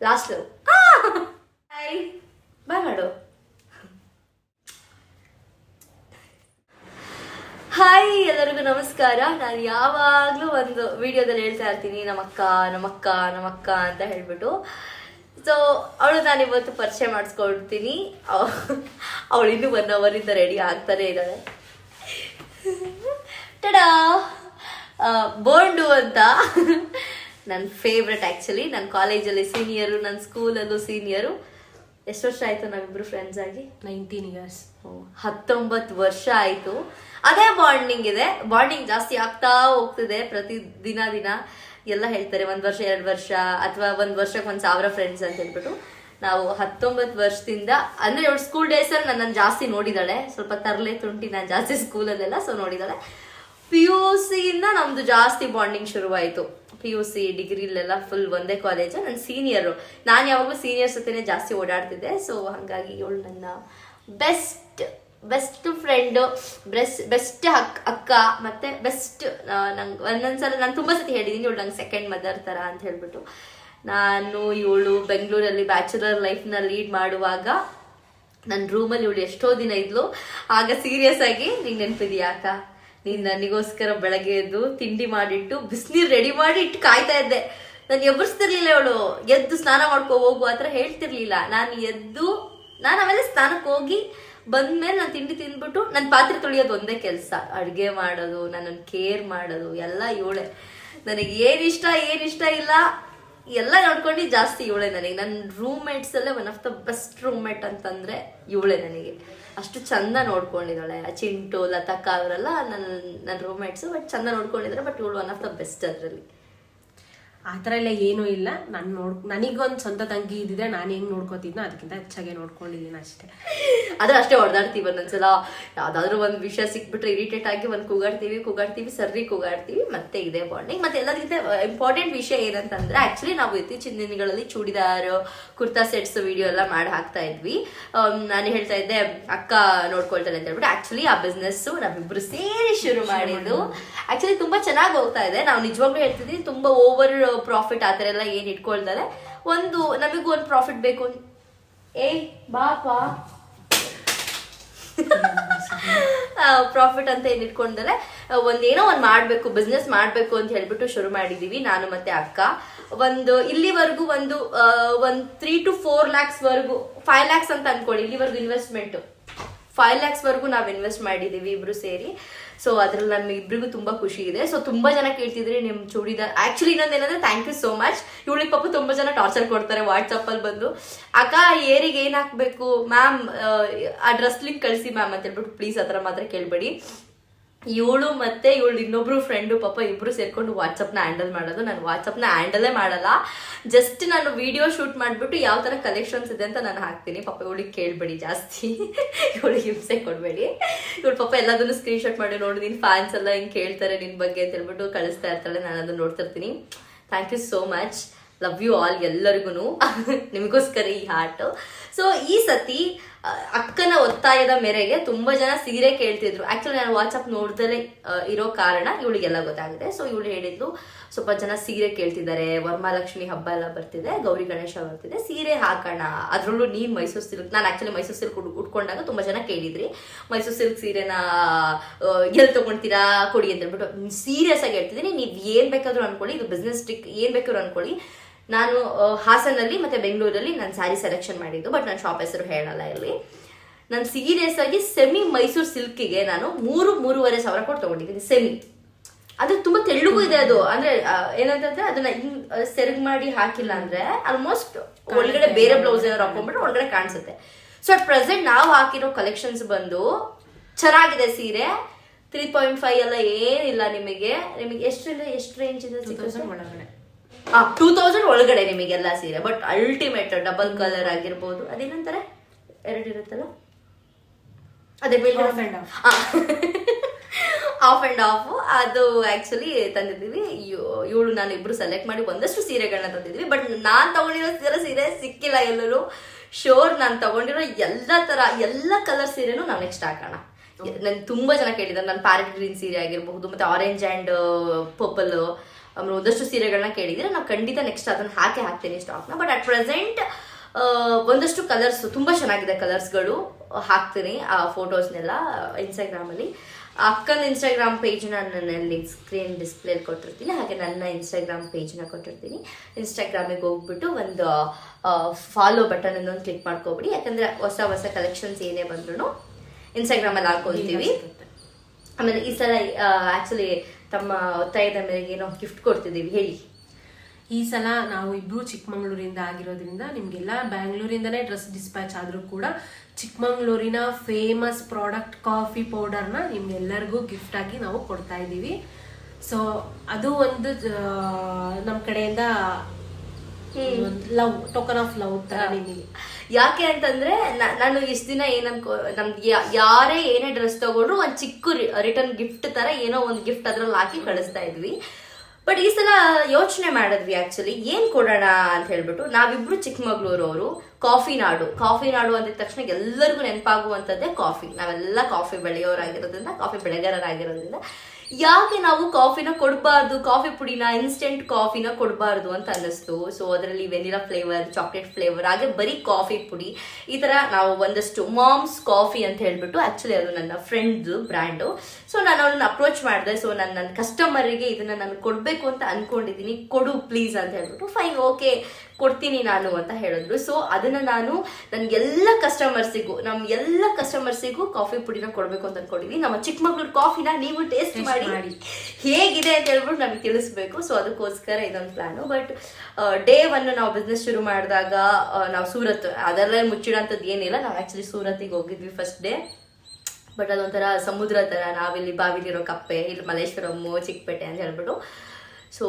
Last hi bye ಮಾಡು hi ಎಲ್ಲರಿಗೂ ನಮಸ್ಕಾರ. ನಾನು ಯಾವಾಗಲೂ ಒಂದು ವಿಡಿಯೋದಲ್ಲಿ ಹೇಳ್ತಾ ಇರ್ತೀನಿ ನಮ್ಮಕ್ಕ ನಮ್ಮಕ್ಕ ನಮ್ಮಕ್ಕ ಅಂತ ಹೇಳ್ಬಿಟ್ಟು. ಸೊ ಅವಳು ನಾನು ಇವತ್ತು ಪರಿಚಯ ಮಾಡಿಸ್ಕೊಡ್ತೀನಿ ಅವಳು ಇನ್ನೂ ಒನ್ ಅವರಿಂದ ರೆಡಿ ಆಗ್ತಾನೆ ಇದ್ದಾಳೆ. ಟಡಾ ಬೋಂಡು ಅಂತ. ನನ್ನ ಫೇವ್ರೆಟ್ ಆ್ಯಕ್ಚುಲಿ ನನ್ನ ಕಾಲೇಜಲ್ಲಿ ಸೀನಿಯರು ನನ್ನ ಸ್ಕೂಲಲ್ಲೂ ಸೀನಿಯರು ಎಷ್ಟು ವರ್ಷ ಆಯಿತು ನಾವಿಬ್ಬರು ಫ್ರೆಂಡ್ಸ್ ಆಗಿ? ನೈನ್ಟೀನ್ ಇಯರ್ಸ್ ಹತ್ತೊಂಬತ್ತು ವರ್ಷ ಆಯಿತು. ಅದೇ ಬಾಂಡಿಂಗ್ ಇದೆ. ಬಾಂಡಿಂಗ್ ಜಾಸ್ತಿ ಆಗ್ತಾ ಹೋಗ್ತಿದೆ ಪ್ರತಿ ದಿನ ದಿನ. ಎಲ್ಲ ಹೇಳ್ತಾರೆ ಒಂದು ವರ್ಷ ಎರಡು ವರ್ಷ ಅಥವಾ ಒಂದು ವರ್ಷಕ್ಕೆ ಒಂದು ಸಾವಿರ ಫ್ರೆಂಡ್ಸ್ ಅಂತ ಹೇಳ್ಬಿಟ್ಟು. ನಾವು ಹತ್ತೊಂಬತ್ತು ವರ್ಷದಿಂದ ಅಂದರೆ ಇವಳು ಸ್ಕೂಲ್ ಡೇಸಲ್ಲಿ ನನ್ನನ್ನು ಜಾಸ್ತಿ ನೋಡಿದಾಳೆ. ಸ್ವಲ್ಪ ತರಲೆ ತುಂಟಿ ನಾನು ಜಾಸ್ತಿ ಸ್ಕೂಲಲ್ಲೆಲ್ಲ ಸೊ ನೋಡಿದಾಳೆ. ಪಿ ಯು ಸಿಯಿಂದ ನಮ್ಮದು ಜಾಸ್ತಿ ಬಾಂಡಿಂಗ್ ಶುರುವಾಯಿತು. ಪಿ ಯು ಸಿ ಡಿಗ್ರಿಲೆಲ್ಲ ಫುಲ್ ಒಂದೇ ಕಾಲೇಜು ನನ್ನ ಸೀನಿಯರು ನಾನು ಯಾವಾಗಲೂ ಸೀನಿಯರ್ಸ್ ಜೊತೆನೇ ಜಾಸ್ತಿ ಓಡಾಡ್ತಿದ್ದೆ ಸೊ ಹಾಗಾಗಿ ಇವಳು ನನ್ನ best best friend best best ಅಕ್, ಅಕ್ಕ ಮತ್ತೆ ಬೆಸ್ಟ್ ನಂಗೆ, ಒಂದೊಂದ್ಸಲ ನಾನು ತುಂಬ ಸತಿ ಹೇಳಿದ್ದೀನಿ ಇವಳು ನಂಗೆ ಸೆಕೆಂಡ್ ಮದರ್ ಥರ ಅಂತ ಹೇಳ್ಬಿಟ್ಟು. ನಾನು ಇವಳು ಬೆಂಗಳೂರಲ್ಲಿ ಬ್ಯಾಚುಲರ್ ಲೈಫ್ನ ಲೀಡ್ ಮಾಡುವಾಗ ನನ್ನ ರೂಮಲ್ಲಿ ಇವಳು ಎಷ್ಟೋ ದಿನ ಇದ್ಲು. ಆಗ ಸೀರಿಯಸ್ ಆಗಿ, ನಿಂಗೆ ನೆನಪಿದೆಯಾ ಅಕ್ಕ? ನೀನು ನನಗೋಸ್ಕರ ಬೆಳಗ್ಗೆ ಎದ್ದು ತಿಂಡಿ ಮಾಡಿಟ್ಟು ಬಿಸಿನೀರು ರೆಡಿ ಮಾಡಿ ಇಟ್ಟು ಕಾಯ್ತಾ ಇದ್ದೆ. ನಾನು ಎಬ್ಬರಿಸ್ತಿರ್ಲಿಲ್ಲ ಅವಳು ಎದ್ದು ಸ್ನಾನ ಮಾಡ್ಕೊ ಹೋಗು ಆ ಥರ ಹೇಳ್ತಿರ್ಲಿಲ್ಲ. ನಾನು ಎದ್ದು, ನಾನು ಆಮೇಲೆ ಸ್ನಾನಕ್ಕೆ ಹೋಗಿ ಬಂದ್ಮೇಲೆ ನಾನು ತಿಂಡಿ ತಿಂದ್ಬಿಟ್ಟು ನನ್ನ ಪಾತ್ರೆ ತೊಳೆಯೋದು ಒಂದೇ ಕೆಲಸ. ಅಡುಗೆ ಮಾಡೋದು ನನ್ನನ್ನು ಕೇರ್ ಮಾಡೋದು, ಎಲ್ಲ ಇವಳೆ. ನನಗೆ ಏನಿಷ್ಟ ಇಷ್ಟ ಏನು ಇಷ್ಟ ಇಲ್ಲ. ಎಲ್ಲ ನೋಡ್ಕೊಂಡು ಜಾಸ್ತಿ ಇವಳೆ ನನಗೆ. ನನ್ನ ರೂಮ್ಮೇಟ್ಸ್ ಅಲ್ಲೇ one of the best roommate ಅಂತಂದ್ರೆ ಇವಳೆ ನನಗೆ. ಅಷ್ಟು ಚಂದ ನೋಡ್ಕೊಂಡಿದ್ದಾಳೆ. ಚಿಂಟು ಲತಕ್ಕ ಅವರೆಲ್ಲ ನನ್ನ ನನ್ನ ರೂಮ್ಮೇಟ್ಸು ಬಟ್ ಚಂದ ನೋಡ್ಕೊಂಡಿದ್ದಾರೆ ಬಟ್ ಇವಳು ಒನ್ ಆಫ್ ದ ಬೆಸ್ಟ್ ಅದರಲ್ಲಿ. ಆ ಥರ ಎಲ್ಲ ಏನೂ ಇಲ್ಲ. ನಾನು ನೋಡ್ ನನಗೊಂದು ಸ್ವಂತ ತಂಗಿ ಇದ್ದಿದ್ರೆ ನಾನು ಹೆಂಗೆ ನೋಡ್ಕೋತಿದ್ನೋ ಅದಕ್ಕಿಂತ ಹೆಚ್ಚಾಗೆ ನೋಡ್ಕೊಂಡಿದ್ದೀನಿ ಅಷ್ಟೇ. ಆದ್ರೆ ಅಷ್ಟೇ ಹೊಡೆದಾಡ್ತೀವಿ ಒಂದೊಂದ್ಸಲ. ಯಾವ್ದಾದ್ರು ಒಂದು ವಿಷಯ ಸಿಕ್ಬಿಟ್ರೆ ಇರಿಟೇಟ್ ಆಗಿ ಒಂದು ಕೂಗಾಡ್ತೀವಿ ಕೂಗಾಡ್ತೀವಿ ಸರ್ರಿ ಕೂಗಾಡ್ತೀವಿ ಮತ್ತೆ ಇದೇ ಬಾಂಡಿಂಗ್ ಮತ್ತೆ ಎಲ್ಲದಕ್ಕಿಂತ ಇಂಪಾರ್ಟೆಂಟ್ ವಿಷಯ ಏನಂತಂದ್ರೆ ಆ್ಯಕ್ಚುಲಿ ನಾವು ಇತ್ತೀಚಿನ ದಿನಗಳಲ್ಲಿ ಚೂಡಿದಾರ್ ಕುರ್ತಾ ಸೆಟ್ಸ್ ವಿಡಿಯೋ ಎಲ್ಲ ಮಾಡಿ ಹಾಕ್ತಾ ಇದ್ವಿ. ನಾನು ಹೇಳ್ತಾ ಇದ್ದೆ ಅಕ್ಕ ನೋಡ್ಕೊಳ್ತಾರೆ ಅಂತ ಹೇಳ್ಬಿಟ್ಟು ಆ್ಯಕ್ಚುಲಿ ಆ ಬಿಸ್ನೆಸ್ಸು ನಾವಿಬ್ರು ಸೇರಿ ಶುರು ಮಾಡಿದ್ದು. ಆಕ್ಚುಲಿ ತುಂಬಾ ಚೆನ್ನಾಗಿ ಹೋಗ್ತಾ ಇದೆ. ನಾವು ನಿಜವಾಗ್ಲೂ ಹೇಳ್ತಿದ್ವಿ, ತುಂಬಾ ಓವರ್ ಪ್ರಾಫಿಟ್ ಆ ಥರ ಎಲ್ಲ ಏನ್ ಇಟ್ಕೊಳ್ತಾರೆ ಒಂದು, ನಮಗೂ ಒಂದು ಪ್ರಾಫಿಟ್ ಬೇಕು. ಏಯ್ ಬಾಪಾ ಪ್ರಾಫಿಟ್ ಅಂತ ಏನ್ ಇಟ್ಕೊಂಡರೆ ಒಂದೇನೋ ಒಂದು ಮಾಡಬೇಕು ಬಿಸ್ನೆಸ್ ಮಾಡಬೇಕು ಅಂತ ಹೇಳ್ಬಿಟ್ಟು ಶುರು ಮಾಡಿದೀವಿ, ನಾನು ಮತ್ತೆ ಅಕ್ಕ. ಒಂದು, ಇಲ್ಲಿವರೆಗೂ ಒಂದು ಒಂದ್ ತ್ರೀ ಟು ಫೋರ್ ಲ್ಯಾಕ್ಸ್ವರೆಗೂ ಫೈವ್ ಲ್ಯಾಕ್ಸ್ ಅಂತ ಅನ್ಕೊಳ್ಳಿ, ಇಲ್ಲಿವರೆಗೂ ಇನ್ವೆಸ್ಟ್ಮೆಂಟ್ ಫೈವ್ ಲ್ಯಾಕ್ಸ್ವರೆಗೂ ನಾವು ಇನ್ವೆಸ್ಟ್ ಮಾಡಿದೀವಿ ಇಬ್ರು ಸೇರಿ. ಸೊ ಅದ್ರಲ್ಲಿ ನಮ್ಗೆ ಇಬ್ರಿಗೂ ತುಂಬಾ ಖುಷಿ ಇದೆ. ಸೊ ತುಂಬಾ ಜನ ಕೇಳ್ತಿದ್ರಿ ನಿಮ್ ಚೂಡಿದಾರ್ ಆಕ್ಚುಲಿ ಇನ್ನೊಂದೇನಂದ್ರೆ ಥ್ಯಾಂಕ್ ಯು ಸೋ ಮಚ್ ಇವಳಿಗೆ ಪಾಪ ತುಂಬಾ ಜನ ಟಾರ್ಚರ್ ಕೊಡ್ತಾರೆ ವಾಟ್ಸಪ್ ಅಲ್ಲಿ ಬಂದು. ಅಕ್ಕ ಏರಿಗೆ ಏನ್ ಹಾಕ್ಬೇಕು? ಮ್ಯಾಮ್ ಆ ಡ್ರೆಸ್ ಲಿಂಕ್ ಕಳಿಸಿ ಮ್ಯಾಮ್ ಅಂತ ಹೇಳ್ಬಿಟ್ಟು ಪ್ಲೀಸ್ ಆ ಮಾತ್ರ ಕೇಳ್ಬೇಡಿ. ಇವಳು ಮತ್ತೆ ಇವಳು ಇನ್ನೊಬ್ರು ಫ್ರೆಂಡು ಪಾಪ ಇಬ್ರು ಸೇರ್ಕೊಂಡು ವಾಟ್ಸಪ್ನ ಹ್ಯಾಂಡಲ್ ಮಾಡೋದು. ನಾನು ವಾಟ್ಸಪ್ನ ಹ್ಯಾಂಡಲೇ ಮಾಡಲ್ಲ. ಜಸ್ಟ್ ನಾನು ವಿಡಿಯೋ ಶೂಟ್ ಮಾಡಿಬಿಟ್ಟು ಯಾವ ಥರ ಕಲೆಕ್ಷನ್ಸ್ ಇದೆ ಅಂತ ನಾನು ಹಾಕ್ತೀನಿ. ಪಾಪ ಇವಳಿಗೆ ಕೇಳಬೇಡಿ ಜಾಸ್ತಿ. ಇವಳಿಗೆ ಹಿಂಸೆ ಕೊಡಬೇಡಿ. ಇವಳು ಪಾಪ ಎಲ್ಲದನ್ನು ಸ್ಕ್ರೀನ್ ಶಾಟ್ ಮಾಡಿ ನೋಡಿ ನಿನ್ನ ಫ್ಯಾನ್ಸ್ ಎಲ್ಲ ಹಿಂಗೆ ಕೇಳ್ತಾರೆ ನಿನ್ನ ಬಗ್ಗೆ ಅಂತ ಹೇಳ್ಬಿಟ್ಟು ಕಳಿಸ್ತಾ ಇರ್ತಾಳೆ. ನಾನು ಅದನ್ನು ನೋಡ್ತಿರ್ತೀನಿ. Thank you so much love you all ಎಲ್ಲರಿಗೂ ನಿಮಗೋಸ್ಕರ ಈ ಹಾರ್ಟ್ ಸೊ ಈ ಸತಿ ಅಕ್ಕನ ಒತ್ತಾಯದ ಮೇರೆಗೆ ತುಂಬಾ ಜನ ಸೀರೆ ಕೇಳ್ತಿದ್ರು. ಆಕ್ಚುಲಿ ನಾನು ವಾಟ್ಸಪ್ ನೋಡ್ದಲೇ ಇರೋ ಕಾರಣ ಇವಳಿಗೆಲ್ಲ ಗೊತ್ತಾಗಿದೆ. ಸೊ ಇವಳು ಹೇಳಿದ್ಲು, ಸ್ವಲ್ಪ ಜನ ಸೀರೆ ಕೇಳ್ತಿದ್ದಾರೆ ವರಮಹಾಲಕ್ಷ್ಮಿ ಹಬ್ಬ ಎಲ್ಲ ಬರ್ತಿದೆ, ಗೌರಿ ಗಣೇಶ ಬರ್ತಿದೆ, ಸೀರೆ ಹಾಕೋಣ, ಅದರಲ್ಲೂ ನೀನ್ ಮೈಸೂರು ಸಿಲ್ಕ್, ನಾನು ಆಕ್ಚುಲಿ ಮೈಸೂರು ಸಿಲ್ಕ್ ಉಟ್ಕೊಂಡಾಗ ತುಂಬಾ ಜನ ಕೇಳಿದ್ರಿ. ಮೈಸೂರು ಸಿಲ್ಕ್ ಸೀರೆನ ಎಲ್ಲಿ ತಗೊಂತೀರಾ ಕೊಡಿ ಅಂತ ಹೇಳ್ಬಿಟ್ಟು ಸೀರಿಯಸ್ ಆಗಿ ಹೇಳ್ತಿದ್ದೀನಿ, ನೀವು ಏನ್ ಬೇಕಾದ್ರೂ ಅನ್ಕೊಳ್ಳಿ, ಇದು ಬಿಸ್ನೆಸ್ ಟ್ರಿಕ್ ಏನ್ ಬೇಕಾದ್ರೂ ಅನ್ಕೊಳ್ಳಿ. ನಾನು ಹಾಸನಲ್ಲಿ ಮತ್ತೆ ಬೆಂಗಳೂರಲ್ಲಿ ನಾನು ಸ್ಯಾರಿ ಸೆಲೆಕ್ಷನ್ ಮಾಡಿದ್ದು ಬಟ್ ನಾನು ಶಾಪ್ ಹೆಸರು ಹೇಳಲ್ಲ ಇಲ್ಲಿ. ನಾನು ಸೀರಿಯಸ್ ಆಗಿ ಸೆಮಿ ಮೈಸೂರು ಸಿಲ್ಕಿಗೆ ನಾನು ಮೂರು ಮೂರುವರೆ ಸಾವಿರ ಕೊಟ್ಟು ತಗೊಂಡಿದ್ದೀನಿ ಸೆಮಿ ಅದು ತುಂಬಾ ತೆಳ್ಳಗೂ ಇದೆ ಅದು. ಅಂದ್ರೆ ಏನಂತಂದ್ರೆ ಅದನ್ನ ಹಿಂಗ್ ಸೆರಗ್ ಮಾಡಿ ಹಾಕಿಲ್ಲ ಅಂದ್ರೆ ಆಲ್ಮೋಸ್ಟ್ ಒಳಗಡೆ ಬೇರೆ ಬ್ಲೌಸ್ ಏನಾದ್ರು ಹಾಕೊಂಡ್ಬಿಟ್ರೆ ಒಳಗಡೆ ಕಾಣಿಸುತ್ತೆ. ಸೊ ಅಟ್ ಪ್ರೆಸೆಂಟ್ ನಾವು ಹಾಕಿರೋ ಕಲೆಕ್ಷನ್ಸ್ ಬಂದು ಚೆನ್ನಾಗಿದೆ ಸೀರೆ. ತ್ರೀ ಪಾಯಿಂಟ್ ಫೈವ್ ಎಲ್ಲ ಏನಿಲ್ಲ ನಿಮಗೆ. ನಿಮಗೆ ಎಷ್ಟರಿಂದ ಎಷ್ಟು ರೇಂಜ್ ಇದೆ ಒಳಗಡೆ. ಟೂ ತೌಸಂಡ್ ಒಳಗಡೆ ನಿಮಗೆಲ್ಲ ಸೀರೆ ಬಟ್ ಅಲ್ಟಿಮೇಟ್ ಡಬಲ್ ಕಲರ್ ಆಗಿರ್ಬೋದು. ಅದೇನಂತಾರೆ? ಎರಡು ಇರುತ್ತಲ್ಲ? ಅದೇ. ಆಫ್ ಅಂಡ್ ಆಫ್ ಅದು ಆಕ್ಚುಲಿ ತಂದಿದ್ದೀವಿ. ಇವಳು ನಾನು ಇಬ್ರು ಸೆಲೆಕ್ಟ್ ಮಾಡಿ ಒಂದಷ್ಟು ಸೀರೆಗಳನ್ನ ತಂದಿದ್ವಿ ಬಟ್ ನಾನ್ ತಗೊಂಡಿರೋ ಸೀರೆ ಸೀರೆ ಸಿಕ್ಕಿಲ್ಲ ಎಲ್ಲರೂ. ಶೋರ್ ನಾನು ತಗೊಂಡಿರೋ ಎಲ್ಲ ತರ ಎಲ್ಲ ಕಲರ್ ಸೀರೆನೂ ನಾವು ನೆಕ್ಸ್ಟ್ ಹಾಕೋಣ. ನನ್ ತುಂಬಾ ಜನ ಕೇಳಿದ್ದಾರೆ. ನನ್ನ ಪ್ಯಾರೆಟ್ ಗ್ರೀನ್ ಸೀರೆ ಆಗಿರಬಹುದು ಮತ್ತೆ ಆರೆಂಜ್ ಅಂಡ್ ಪರ್ಪಲ್ ಒಂದಷ್ಟು ಸೀರೆಗಳನ್ನ ಕೇಳಿದ್ರೆ ನಾವು ಖಂಡಿತ ನೆಕ್ಸ್ಟ್ ಅದನ್ನ ಹಾಕಿ ಹಾಕ್ತೀನಿ ಸ್ಟಾಕ್ನ ಬಟ್ ಅಟ್ ಪ್ರೆಸೆಂಟ್ ಒಂದಷ್ಟು ಕಲರ್ಸ್ ತುಂಬಾ ಚೆನ್ನಾಗಿದೆ ಕಲರ್ಸ್ಗಳು ಹಾಕ್ತೀನಿ ಆ ಫೋಟೋಸ್ನೆಲ್ಲ ಇನ್ಸ್ಟಾಗ್ರಾಮಲ್ಲಿ ಅಕ್ಕನ ಇನ್ಸ್ಟಾಗ್ರಾಮ್ ಪೇಜ್ನ ನಾನು ಅಲ್ಲಿ ಸ್ಕ್ರೀನ್ ಡಿಸ್ಪ್ಲೇಲಿ ಕೊಟ್ಟಿರ್ತೀನಿ. ಹಾಗೆ ನನ್ನ ಇನ್ಸ್ಟಾಗ್ರಾಮ್ ಪೇಜ್ನ ಕೊಟ್ಟಿರ್ತೀನಿ. ಇನ್ಸ್ಟಾಗ್ರಾಮಿಗೆ ಹೋಗ್ಬಿಟ್ಟು ಒಂದು ಫಾಲೋ ಬಟನ್ ಅನ್ನೊಂದು ಕ್ಲಿಕ್ ಮಾಡ್ಕೊಬಿಡಿ. ಯಾಕಂದ್ರೆ ಹೊಸ ಹೊಸ ಕಲೆಕ್ಷನ್ಸ್ ಏನೇ ಬಂದ್ರು ಇನ್ಸ್ಟಾಗ್ರಾಮಲ್ಲಿ ಹಾಕೊಳ್ತೀವಿ. ಆಮೇಲೆ ಈ ಸಲ ಆಕ್ಚುಲಿ ತಮ್ಮ ಒತ್ತಾಯದ ಮೇರೆಗೆ ಏನೋ ಗಿಫ್ಟ್ ಕೊಡ್ತಿದ್ದೀವಿ ಹೇಳಿ. ಈ ಸಲ ನಾವು ಇಬ್ರು ಚಿಕ್ಕಮಂಗ್ಳೂರಿಂದ ಆಗಿರೋದ್ರಿಂದ ನಿಮಗೆಲ್ಲ ಬ್ಯಾಂಗ್ಳೂರಿಂದನೇ ಡ್ರೆಸ್ ಡಿಸ್ಪ್ಯಾಚ್ ಆದರೂ ಕೂಡ ಚಿಕ್ಕಮಂಗ್ಳೂರಿನ ಫೇಮಸ್ ಪ್ರಾಡಕ್ಟ್ ಕಾಫಿ ಪೌಡರ್ನ ನಿಮ್ಗೆಲ್ಲರಿಗೂ ಗಿಫ್ಟ್ ಆಗಿ ನಾವು ಕೊಡ್ತಾ ಇದ್ದೀವಿ. ಸೊ ಅದು ಒಂದು ನಮ್ಮ ಕಡೆಯಿಂದ ಲವ್ ಟೋಕನ್ ಆಫ್ ಲವ್ ತರ ನಿಮಗೆ. ಯಾಕೆ ಅಂತಂದ್ರೆ ನಾನು ಇಷ್ಟು ದಿನ ಏನಂತ ನಮ್ಗೆ ಯಾರೇ ಏನೇ ಡ್ರೆಸ್ ತಗೊಂಡ್ರು ಒಂದ್ ಚಿಕ್ಕ ರಿಟರ್ನ್ ಗಿಫ್ಟ್ ತರ ಏನೋ ಒಂದು ಗಿಫ್ಟ್ ಅದ್ರಲ್ಲಿ ಹಾಕಿ ಕಳಿಸ್ತಾ ಇದ್ವಿ. ಬಟ್ ಈ ಸಲ ಯೋಚನೆ ಮಾಡಿದ್ವಿ ಆಕ್ಚುಲಿ ಏನ್ ಕೊಡೋಣ ಅಂತ ಹೇಳ್ಬಿಟ್ಟು ನಾವಿಬ್ರು ಚಿಕ್ಕಮಗಳೂರವರು ಕಾಫಿ ನಾಡು. ಕಾಫಿ ನಾಡು ಅಂದ ತಕ್ಷಣ ಎಲ್ಲರಿಗೂ ನೆನಪಾಗುವಂಥದ್ದೇ ಕಾಫಿ. ನಾವೆಲ್ಲ ಕಾಫಿ ಬೆಳೆಯೋರಾಗಿರೋದ್ರಿಂದ, ಕಾಫಿ ಬೆಳೆಗಾರರಾಗಿರೋದ್ರಿಂದ ಯಾಕೆ ನಾವು ಕಾಫಿನ ಕೊಡಬಾರ್ದು? ಕಾಫಿ ಪುಡಿನ ಇನ್ಸ್ಟೆಂಟ್ ಕಾಫಿನ ಕೊಡಬಾರ್ದು ಅಂತ ಅನ್ನಿಸ್ತು. ಸೊ ಅದರಲ್ಲಿ ವೆನಿಲಾ ಫ್ಲೇವರ್ ಚಾಕ್ಲೇಟ್ ಫ್ಲೇವರ್ ಹಾಗೆ ಬರೀ ಕಾಫಿ ಪುಡಿ. ಈ ತರ ನಾವು ಒಂದಷ್ಟು ಮಾಮ್ಸ್ ಕಾಫಿ ಅಂತ ಹೇಳ್ಬಿಟ್ಟು ಆಕ್ಚುಲಿ ಅದು ನನ್ನ ಫ್ರೆಂಡ್ ಬ್ರ್ಯಾಂಡು ಸೊ ನಾನು ಅವ್ರನ್ನ ಅಪ್ರೋಚ್ ಮಾಡಿದೆ. ಸೊ ನಾನು ನನ್ನ ಕಸ್ಟಮರಿಗೆ ಇದನ್ನ ನಾನು ಕೊಡಬೇಕು ಅಂತ ಅನ್ಕೊಂಡಿದ್ದೀನಿ ಕೊಡು ಪ್ಲೀಸ್ ಅಂತ ಹೇಳ್ಬಿಟ್ಟು ಫೈನ್ ಓಕೆ ಕೊಡ್ತೀನಿ ನಾನು ಅಂತ ಹೇಳಿದ್ರು. ಸೊ ಅದನ್ನ ನಾನು ನನ್ಗೆಲ್ಲ ಕಸ್ಟಮರ್ಸಿಗೂ ನಮ್ ಎಲ್ಲ ಕಸ್ಟಮರ್ಸಿಗೂ ಕಾಫಿ ಪುಡಿನ ಕೊಡ್ಬೇಕು ಅಂತ ಅನ್ಕೊಂಡಿದ್ದೀನಿ ನಮ್ಮ ಚಿಕ್ಕಮಗಳೂರು ಕಾಫಿನ ನೀವು ಟೇಸ್ಟ್ ಮಾಡಿ ಮಾಡಿ. ಹೇಗಿದೆ ಅಂತ ಹೇಳ್ಬಿಟ್ಟು ನಮಗೆ ತಿಳಿಸ್ಬೇಕು. ಸೊ ಅದಕ್ಕೋಸ್ಕರ ಇದೊಂದು ಪ್ಲಾನು ಬಟ್ ಡೇ ಒನ್ ನಾವು ಬಿಸ್ನೆಸ್ ಶುರು ಮಾಡಿದಾಗ ನಾವು ಸೂರತ್ ಅದೆಲ್ಲ ಮುಚ್ಚಿಡೋಂಥದ್ದು ಏನಿಲ್ಲ. ನಾವು ಆಕ್ಚುಲಿ ಸೂರತ್ತಿಗೆ ಹೋಗಿದ್ವಿ ಫಸ್ಟ್ ಡೇ ಬಟ್ ಅದೊಂಥರ ಸಮುದ್ರ ತರ. ನಾವಿಲ್ಲಿ ಬಾವಿಲಿರೋ ಕಪ್ಪೆ ಇಲ್ಲಿ ಮಲ್ಲೇಶ್ವರಮ್ಮು ಚಿಕ್ಕಪೇಟೆ ಅಂತ ಹೇಳ್ಬಿಟ್ಟು. ಸೊ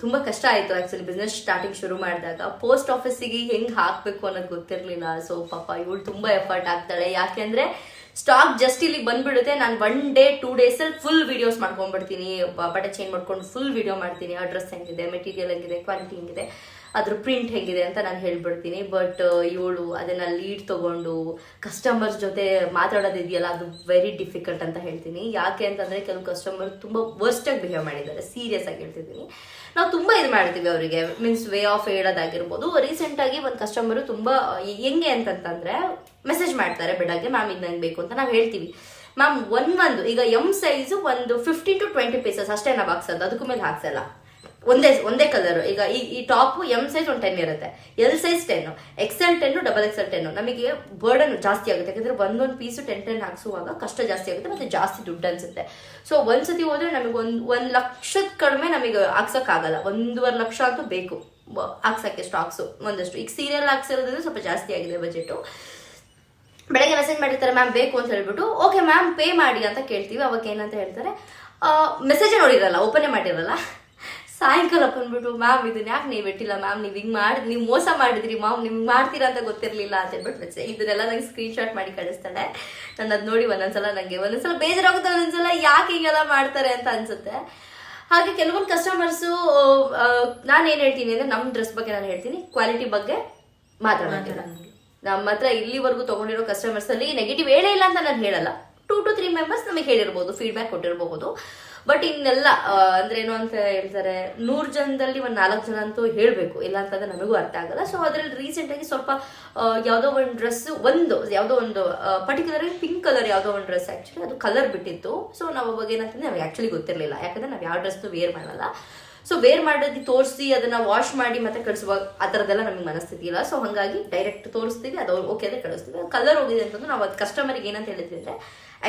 ತುಂಬಾ ಕಷ್ಟ ಆಯ್ತು ಆ್ಯಕ್ಚುಲಿ ಬಿಸ್ನೆಸ್ ಸ್ಟಾರ್ಟಿಂಗ್ ಶುರು ಮಾಡಿದಾಗ. ಪೋಸ್ಟ್ ಆಫೀಸಿಗೆ ಹೆಂಗೆ ಹಾಕ್ಬೇಕು ಅನ್ನೋದು ಗೊತ್ತಿರಲಿಲ್ಲ. ಸೊ ಪಾಪ ಇವಳು ತುಂಬಾ ಎಫರ್ಟ್ ಆಗ್ತಾಳೆ ಯಾಕೆಂದ್ರೆ ಸ್ಟಾಕ್ ಜಸ್ಟ್ ಇಲ್ಲಿ ಬಂದ್ಬಿಡುತ್ತೆ. ನಾನು ಒನ್ ಡೇ ಟೂ ಡೇಸ್ ಅಲ್ಲಿ ಫುಲ್ ವಿಡಿಯೋಸ್ ಮಾಡ್ಕೊಂಡ್ಬಿಡ್ತೀನಿ. ಬಟ್ಟೆ ಚೇಂಜ್ ಮಾಡ್ಕೊಂಡು ಫುಲ್ ವಿಡಿಯೋ ಮಾಡ್ತೀನಿ. ಅಡ್ರೆಸ್ ಡ್ರೆಸ್ ಹೆಂಗಿದೆ ಮೆಟೀರಿಯಲ್ ಹೆಂಗಿದೆ ಕ್ವಾಲಿಟಿ ಹೆಂಗಿದೆ. ಅದ್ರ ಪ್ರಿಂಟ್ ಹೇಗಿದೆ ಅಂತ ನಾನು ಹೇಳ್ಬಿಡ್ತೀನಿ. ಬಟ್ ಇವಳು ಅದನ್ನ ಲೀಡ್ ತಗೊಂಡು ಕಸ್ಟಮರ್ಸ್ ಜೊತೆ ಮಾತಾಡೋದಿದೆಯಲ್ಲ, ಅದು ವೆರಿ ಡಿಫಿಕಲ್ಟ್ ಅಂತ ಹೇಳ್ತೀನಿ. ಯಾಕೆ ಅಂತಂದ್ರೆ ಕೆಲವು ಕಸ್ಟಮರ್ ತುಂಬಾ ವರ್ಸ್ಟ್ ಆಗಿ ಬಿಹೇವ್ ಮಾಡಿದ್ದಾರೆ. ಸೀರಿಯಸ್ ಆಗಿ ಹೇಳ್ತಿದ್ದೀನಿ. ನಾವು ತುಂಬಾ ಇದು ಮಾಡ್ತೀವಿ ಅವರಿಗೆ. ಮೀನ್ಸ್ ವೇ ಆಫ್ ಹೇಳೋದಾಗಿರ್ಬೋದು. ರೀಸೆಂಟ್ ಆಗಿ ಒಂದು ಕಸ್ಟಮರ್ ತುಂಬಾ ಹೆಂಗೆ ಅಂತಂತಂದ್ರೆ ಮೆಸೇಜ್ ಮಾಡ್ತಾರೆ ಬೆಳಗ್ಗೆ ಮ್ಯಾಮ್ ಇದು ನಂಗೆ ಬೇಕು ಅಂತ ನಾವು ಹೇಳ್ತೀವಿ. ಮ್ಯಾಮ್ ಒಂದ್, ಒಂದು, ಈಗ ಎಂ ಸೈಜ್ ಒಂದು ಫಿಫ್ಟೀನ್ ಟು ಟ್ವೆಂಟಿ ಪೀಸಸ್ ಅಷ್ಟೇ ನಾವು ಹಾಕ್ಸೋದು. ಅದಕ್ಕೂ ಮೇಲೆ ಹಾಕ್ಸಲ್ಲ. ಒಂದೇ ಒಂದೇ ಕಲರ್ ಈಗ ಈ ಈ ಟಾಪ್ ಎಂ ಸೈಜ್ ಒಂದು ಟೆನ್ ಇರುತ್ತೆ. L size ten XL ten double XL ten ನಮಗೆ ಬರ್ಡನ್ ಜಾಸ್ತಿ ಆಗುತ್ತೆ. ಯಾಕಂದ್ರೆ ಒಂದೊಂದು ಪೀಸ್ ಟೆನ್ ಟೆನ್ ಹಾಕ್ಸುವಾಗ ಕಷ್ಟ ಜಾಸ್ತಿ ಆಗುತ್ತೆ ಮತ್ತೆ ಜಾಸ್ತಿ ದುಡ್ಡು ಅನ್ಸುತ್ತೆ. ಸೊ ಒಂದ್ಸತಿ ಹೋದ್ರೆ ನಮಗೆ ಒಂದು ಒಂದು ಲಕ್ಷದ ಕಡಿಮೆ ನಮಗೆ ಹಾಕ್ಸೋಕ್ಕಾಗಲ್ಲ. ಒಂದೂವರೆ ಲಕ್ಷ ಅಂತೂ ಬೇಕು. ಹಾಕ್ಸಕ್ಕೆ ಸ್ಟಾಕ್ಸು ಒಂದಷ್ಟು. ಈಗ ಸೀರಿಯಲ್ ಹಾಕ್ಸಿರೋದ್ರಿಂದ ಸ್ವಲ್ಪ ಜಾಸ್ತಿ ಆಗಿದೆ ಬಜೆಟು ಬೆಳಗ್ಗೆ ಮೆಸೇಜ್ ಮಾಡಿರ್ತಾರೆ ಮ್ಯಾಮ್ ಬೇಕು ಅಂತ ಹೇಳ್ಬಿಟ್ಟು ಓಕೆ ಮ್ಯಾಮ್ ಪೇ ಮಾಡಿ ಅಂತ ಕೇಳ್ತೀವಿ. ಅವಾಗ ಏನಂತ ಹೇಳ್ತಾರೆ ಮೆಸೇಜ್ ನೋಡಿರಲ್ಲ ಓಪನೇ ಮಾಡಿರಲ್ಲ. ಸಾಯಂಕಾಲ ಬಂದ್ಬಿಟ್ಟು ಮ್ಯಾಮ್ ಇದನ್ನ ಯಾಕೆ ನೀವು ಇಟ್ಟಿಲ್ಲ ಮ್ಯಾಮ್? ನೀವು ಹಿಂಗೆ ಮಾಡಿ ನೀವು ಮೋಸ ಮಾಡಿದ್ರಿ ಮ್ಯಾಮ್. ನಿಮ್ಗೆ ಮಾಡ್ತೀರಾ ಅಂತ ಗೊತ್ತಿರಲಿಲ್ಲ ಅಂತ ಹೇಳ್ಬಿಟ್ಟು ಇದನ್ನೆಲ್ಲ ನಂಗೆ ಸ್ಕ್ರೀನ್ ಶಾಟ್ ಮಾಡಿ ಕಳಿಸ್ತಾಳೆ. ನಾನು ಅದು ನೋಡಿ ಒಂದೊಂದ್ಸಲ ನನಗೆ ಒಂದೊಂದ್ಸಲ ಬೇಜಾರಾಗುತ್ತೆ ಒಂದೊಂದ್ಸಲ ಯಾಕೆ ಹಿಂಗೆಲ್ಲ ಮಾಡ್ತಾರೆ ಅಂತ ಅನ್ಸುತ್ತೆ. ಹಾಗೆ ಕೆಲವೊಂದು ಕಸ್ಟಮರ್ಸು ನಾನು ಏನು ಹೇಳ್ತೀನಿ ಅಂದರೆ ನಮ್ಮ ಡ್ರೆಸ್ ಬಗ್ಗೆ ನಾನು ಹೇಳ್ತೀನಿ. ಕ್ವಾಲಿಟಿ ಬಗ್ಗೆ ಮಾತ್ರ ನಮ್ಮ ಹತ್ರ ಇಲ್ಲಿವರೆಗೂ ತೊಗೊಂಡಿರೋ ಕಸ್ಟಮರ್ಸಲ್ಲಿ ನೆಗೆಟಿವ್ ಹೇಳೇ ಇಲ್ಲ ಅಂತ ನಾನು ಹೇಳಲ್ಲ. ಟೂ ಟು ತ್ರೀ ಮೆಂಬರ್ಸ್ ನಮಗೆ ಹೇಳಿರ್ಬೋದು ಫೀಡ್ಬ್ಯಾಕ್ ಕೊಟ್ಟಿರಬಹುದು. ಬಟ್ ಇನ್ನೆಲ್ಲ ಅಂದ್ರೆ ಏನು ಅಂತ ಹೇಳ್ತಾರೆ, ನೂರು ಜನದಲ್ಲಿ ಒಂದು ನಾಲ್ಕು ಜನ ಅಂತೂ ಹೇಳಬೇಕು. ಇಲ್ಲ ಅಂತಂದ್ರೆ ನಮಗೂ ಅರ್ಥ ಆಗಲ್ಲ. ಸೊ ಅದ್ರಲ್ಲಿ ರೀಸೆಂಟ್ ಆಗಿ ಸ್ವಲ್ಪ ಯಾವುದೋ ಯಾವ್ದೋ ಒಂದು ಡ್ರೆಸ್ ಒಂದು, ಯಾವುದೋ ಒಂದು ಪರ್ಟಿಕ್ಯುಲರ್ ಪಿಂಕ್ ಕಲರ್ ಯಾವುದೋ ಒಂದು ಡ್ರೆಸ್ ಆ್ಯಕ್ಚುಲಿ ಅದು ಕಲರ್ ಬಿಟ್ಟಿತ್ತು. ಸೊ ನಾವು ಅವಾಗ ಏನಂತಂದ್ರೆ ನಮಗೆ ಆ್ಯಕ್ಚುಲಿ ಗೊತ್ತಿರಲಿಲ್ಲ. ಯಾಕಂದ್ರೆ ನಾವು ಯಾವ ಡ್ರೆಸ್ ವೇರ್ ಮಾಡಲ್ಲ. ಸೊ ವೇರ್ ಮಾಡೋದು ತೋರಿಸಿ ಅದನ್ನ ವಾಶ್ ಮಾಡಿ ಮತ್ತೆ ಕಳಿಸುವಾಗ ಆ ಥರದ್ದೆಲ್ಲ ನಮಗೆ ಮನಸ್ಥಿತಿ ಇಲ್ಲ. ಸೊ ಹಂಗಾಗಿ ಡೈರೆಕ್ಟ್ ತೋರಿಸ್ತೀವಿ, ಅದು ಓಕೆ ಅಂದರೆ ಕಳಿಸ್ತೀವಿ. ಕಲರ್ ಹೋಗಿದೆ ಅಂತಂದ್ರೆ ನಾವು ಅದು ಕಸ್ಟಮರಿಗೆ ಏನಂತ ಹೇಳಿದ್ವಿ ಅಂದ್ರೆ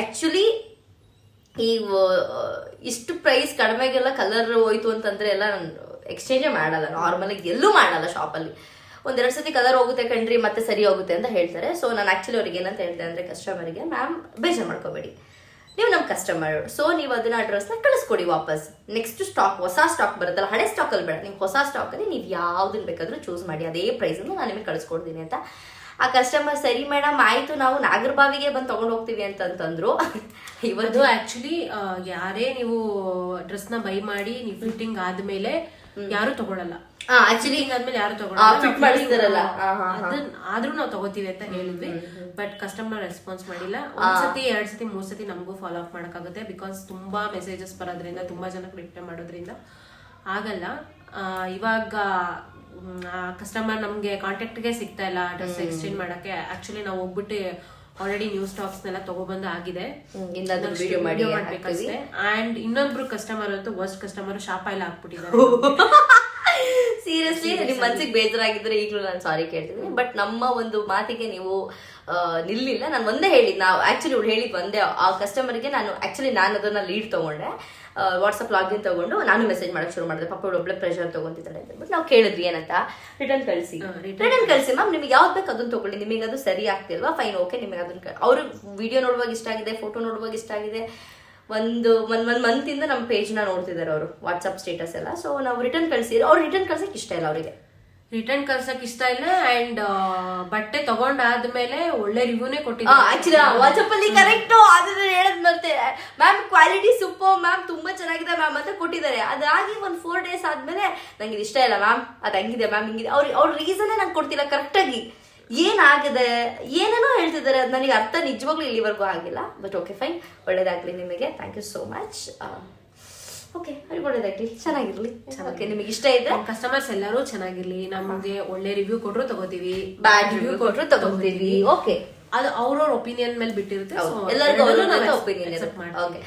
ಆಕ್ಚುಲಿ ಈ ಇಷ್ಟು ಪ್ರೈಸ್ ಕಡಿಮೆಗೆಲ್ಲ ಕಲರ್ ಹೋಯ್ತು ಅಂತಂದ್ರೆ ಎಲ್ಲ ನಾನು ಎಕ್ಸ್ಚೇಂಜೇ ಮಾಡಲ್ಲ. ನಾರ್ಮಲ್ ಎಲ್ಲೂ ಮಾಡಲ್ಲ ಶಾಪಲ್ಲಿ ಒಂದೆರಡು ಸತಿ ಕಲರ್ ಹೋಗುತ್ತೆ ಕಣ್ರಿ, ಮತ್ತೆ ಸರಿ ಹೋಗುತ್ತೆ ಅಂತ ಹೇಳ್ತಾರೆ. ಸೊ ನಾನು ಆಕ್ಚುಲಿ ಅವ್ರಿಗೆ ಏನಂತ ಹೇಳ್ದೆ ಅಂದ್ರೆ ಕಸ್ಟಮರ್ಗೆ ಮ್ಯಾಮ್ ಬೇಜಾರು ಮಾಡ್ಕೋಬೇಡಿ. ನೀವು ನಮ್ಮ ಕಸ್ಟಮರ್ ಸೊ ನೀವು ಅದನ್ನ ಅಡ್ರೆಸ್ನ ಕಳಿಸ್ಕೊಡಿ ವಾಪಸ್. ನೆಕ್ಸ್ಟ್ ಸ್ಟಾಕ್ ಹೊಸ ಸ್ಟಾಕ್ ಬರುತ್ತಲ್ಲ, ಹಳೆ ಸ್ಟಾಕ್ ಅಲ್ಲಿ ಬೇಡ. ನೀವು ಹೊಸ ಸ್ಟಾಕ್ ಅಲ್ಲಿ, ನೀವು ಯಾವ್ದನ್ನ ಬೇಕಾದರೂ ಚೂಸ್ ಮಾಡಿ. ಅದೇ ಪ್ರೈಸ್ ನಾನು ನಿಮಗೆ ಕಳಿಸ್ಕೊಡ್ತೀನಿ ಅಂತ ಆ ಕಸ್ಟಮರ್ ಸರಿ ಮೇಡಮ್ ಆಯ್ತು ನಾವು ನಾಗರಬಾವಿಗೆ ಬಂದು ತಗೊಂಡು ಹೋಗ್ತೀವಿ ಅಂತಂತಂದ್ರು. ಇವತ್ತು ಆಕ್ಚುಲಿ ಯಾರೇ ನೀವು ಡ್ರೆಸ್ನ ಬೈ ಮಾಡಿ ನೀವು ಫಿಟ್ಟಿಂಗ್ ಆದ್ಮೇಲೆ ಯಾರು ತಗೊಳಲ್ಲ. ಆಕ್ಚುಲಿ ಫಿಟ್ಟಿಂಗ್ ಆದ್ಮೇಲೆ ಯಾರು ತಗೊಳಲ್ಲ. ಆದ್ರೂ ನಾವು ತಗೋತೀವಿ ಅಂತ ಹೇಳಿದ್ವಿ. ಬಟ್ ಕಸ್ಟಮರ್ ರೆಸ್ಪಾನ್ಸ್ ಮಾಡಿಲ್ಲ. ಒಂದ್ಸತಿ ಎರಡ್ ಸತಿ ಮೂರ್ ಸತಿ ನಮಗೂ ಫಾಲೋ ಅಪ್ ಮಾಡಕ್ಕಾಗುತ್ತೆ ಬಿಕಾಸ್ ತುಂಬಾ ಮೆಸೇಜಸ್ ಬರೋದ್ರಿಂದ ತುಂಬಾ ಜನಕ್ಕೆ ರಿಪ್ಲೈ ಮಾಡೋದ್ರಿಂದ. ಆಗಲ್ಲ. ಇವಾಗ ಕಸ್ಟಮರ್ ನಮಗೆ ಕಾಂಟ್ಯಾಕ್ಟ್ಗೆ ಸಿಗ್ತಾ ಇಲ್ಲ ಡ್ರೆಸ್ ಎಕ್ಸ್ಚೇಂಜ್ ಮಾಡಕ್ಕೆ. ಆಕ್ಚುಲಿ ನಾವು ಹೋಗ್ಬಿಟ್ಟು ಆಲ್ರೆಡಿ ನ್ಯೂ ಸ್ಟಾಕ್ಸ್ ನೆಲ್ಲ ತಗೊಬಂದು ಆಗಿದೆ. ಮಾಡ್ಬೇಕಷ್ಟೇ. ಅಂಡ್ ಇನ್ನೊಬ್ರು ಕಸ್ಟಮರ್ ಅಂತೂ ವರ್ಸ್ಟ್ ಕಸ್ಟಮರ್ ಶಾಪ್ ಎಲ್ಲ ಹಾಕ್ಬಿಟ್ಟಿದ್ದಾರೆ. ಸೀರಿಯಸ್ಲಿ ನಿಮ್ ಮನ್ಸಿಗೆ ಬೇಜಾರಾಗಿದ್ರೆ ಈಗಲೂ ನಾನು ಸಾರಿ ಕೇಳ್ತೀನಿ. ಬಟ್ ನಮ್ಮ ಒಂದು ಮಾತಿಗೆ ನೀವು ನಿಲ್ಲಿಲ್ಲ. ನಾನು ಒಂದೇ ಹೇಳಿ ನಾವು ಆಕ್ಚುಲಿ ಇವ್ರು ಹೇಳಿದ್ ಬಂದೆ ಆ ಕಸ್ಟಮರ್ಗೆ ನಾನು ಆಕ್ಚುಲಿ ನಾನು ಅದನ್ನ ಲೀಡ್ ತಗೊಂಡೆ. ವಾಟ್ಸಪ್ ಲಾಗಿನ್ ತಗೊಂಡು ನಾನು ಮೆಸೇಜ್ ಮಾಡಕ್ ಶುರು ಮಾಡಿದೆ. ಪಾಪ ಒಬ್ಳೆ ಪ್ರೆಷರ್ ತಗೊಂತಿದ್ದಾಳೆ ಅಂತ. ಬಟ್ ನಾವು ಕೇಳಿದ್ವಿ ಏನಂತ? ರಿಟರ್ನ್ ಕಳಿಸಿ. ರಿಟರ್ನ್ ಕಳಿಸಿ. ಮ್ಯಾಮ್ ನಿಮ್ಗೆ ಯಾವ್ದು ಬೇಕು ಅದನ್ನ ತಗೊಳ್ಳಿ ನಿಮಗೆ ಅದು ಸರಿ ಆಗ್ತಿಲ್ವಾ? ಫೈನ್ ಓಕೆ ನಿಮಗೆ ಅದನ್ನ ಅವರು ವಿಡಿಯೋ ನೋಡುವಾಗ ಇಷ್ಟ ಆಗಿದೆ ಫೋಟೋ ನೋಡುವಾಗ ಇಷ್ಟ ಆಗಿದೆ. ಒಂದು ಒನ್ ಒನ್ ಮಂತ್ ಇಂದ ನಮ್ಮ ಪೇಜ್ನ ನೋಡ್ತಿದ್ದಾರೆ ಅವರು ವಾಟ್ಸ್ಆಪ್ ಸ್ಟೇಟಸ್ ಎಲ್ಲ. ಸೊ ನಾವು ರಿಟರ್ನ್ ಕಳ್ಸಿದ್ರೆ ಅವ್ರು ರಿಟರ್ನ್ ಕಳ್ಸಕ್ ಇಷ್ಟ ಇಲ್ಲ ಅವರಿಗೆ. ರಿಟರ್ನ್ ಕಳ್ಸಕ್ ಇಷ್ಟ ಇಲ್ಲ ಅಂಡ್ ಬಟ್ಟೆ ತಗೊಂಡಾದ್ಮೇಲೆ ಒಳ್ಳೆ ರಿವ್ಯೂನೇ ಕೊಟ್ಟಿದ್ದಾರೆ. ವಾಟ್ಸ್ಆಪ್ ಅಲ್ಲಿ ಕರೆಕ್ಟ್ ಅದನ್ನ ಹೇಳದ್ ಮತ್ತೆ ಮ್ಯಾಮ್ ಕ್ವಾಲಿಟಿ ಸೂಪರ್ ಮ್ಯಾಮ್ ತುಂಬಾ ಚೆನ್ನಾಗಿದೆ ಮ್ಯಾಮ್ ಅಂತ ಕೊಟ್ಟಿದ್ದಾರೆ. ಅದಾಗಿ ಒಂದ್ ಫೋರ್ ಡೇಸ್ ಆದ್ಮೇಲೆ ನಂಗೆ ಇದು ಇಷ್ಟ ಇಲ್ಲ ಮ್ಯಾಮ್ ಅದ್ ಹಂಗಿದೆ ಮ್ಯಾಮ್ ಹಿಂಗಿದೆ. ಅವ್ರಿಗೆ ಅವ್ರ ರೀಸನ್ ನಂಗೆ ಕೊಡ್ತಿಲ್ಲ ಕರೆಕ್ಟ್ ಆಗಿ. ಏನಾಗಿದೆ? ಏನೇನೋ ಹೇಳ್ತಿದ್ದಾರೆ ಅದು ನನಗೆ ಅರ್ಥ ನಿಜವಾಗ್ಲೂ ಇಲ್ಲಿವರೆಗೂ ಆಗಿಲ್ಲ ಬಟ್ ಓಕೆ ಫೈನ್ ಒಳ್ಳೇದಾಗ್ಲಿ ನಿಮಗೆ. Thank you so much okay ಅವ್ರಿಗೆ ಒಳ್ಳೇದಾಗ್ಲಿ. ಚೆನ್ನಾಗಿರ್ಲಿ. ಓಕೆ ನಿಮಗೆ ಇಷ್ಟ ಇದೆ? ಕಸ್ಟಮರ್ಸ್ ಎಲ್ಲರೂ ಚೆನ್ನಾಗಿರ್ಲಿ. ನಮಗೆ ಒಳ್ಳೆ ರಿವ್ಯೂ ಕೊಟ್ರು ತಗೋತೀವಿ. ಬ್ಯಾಡ್ ರಿವ್ಯೂ ಕೊಟ್ಟರು ತಗೋತೀವಿ. ಓಕೆ ಅದು ಅವ್ರವ್ರ ಒಪಿನಿಯನ್ ಮೇಲೆ ಬಿಟ್ಟಿರುತ್ತೆ ಎಲ್ಲರಿಗೂ ಒಪಿನಿಯನ್. ಓಕೆ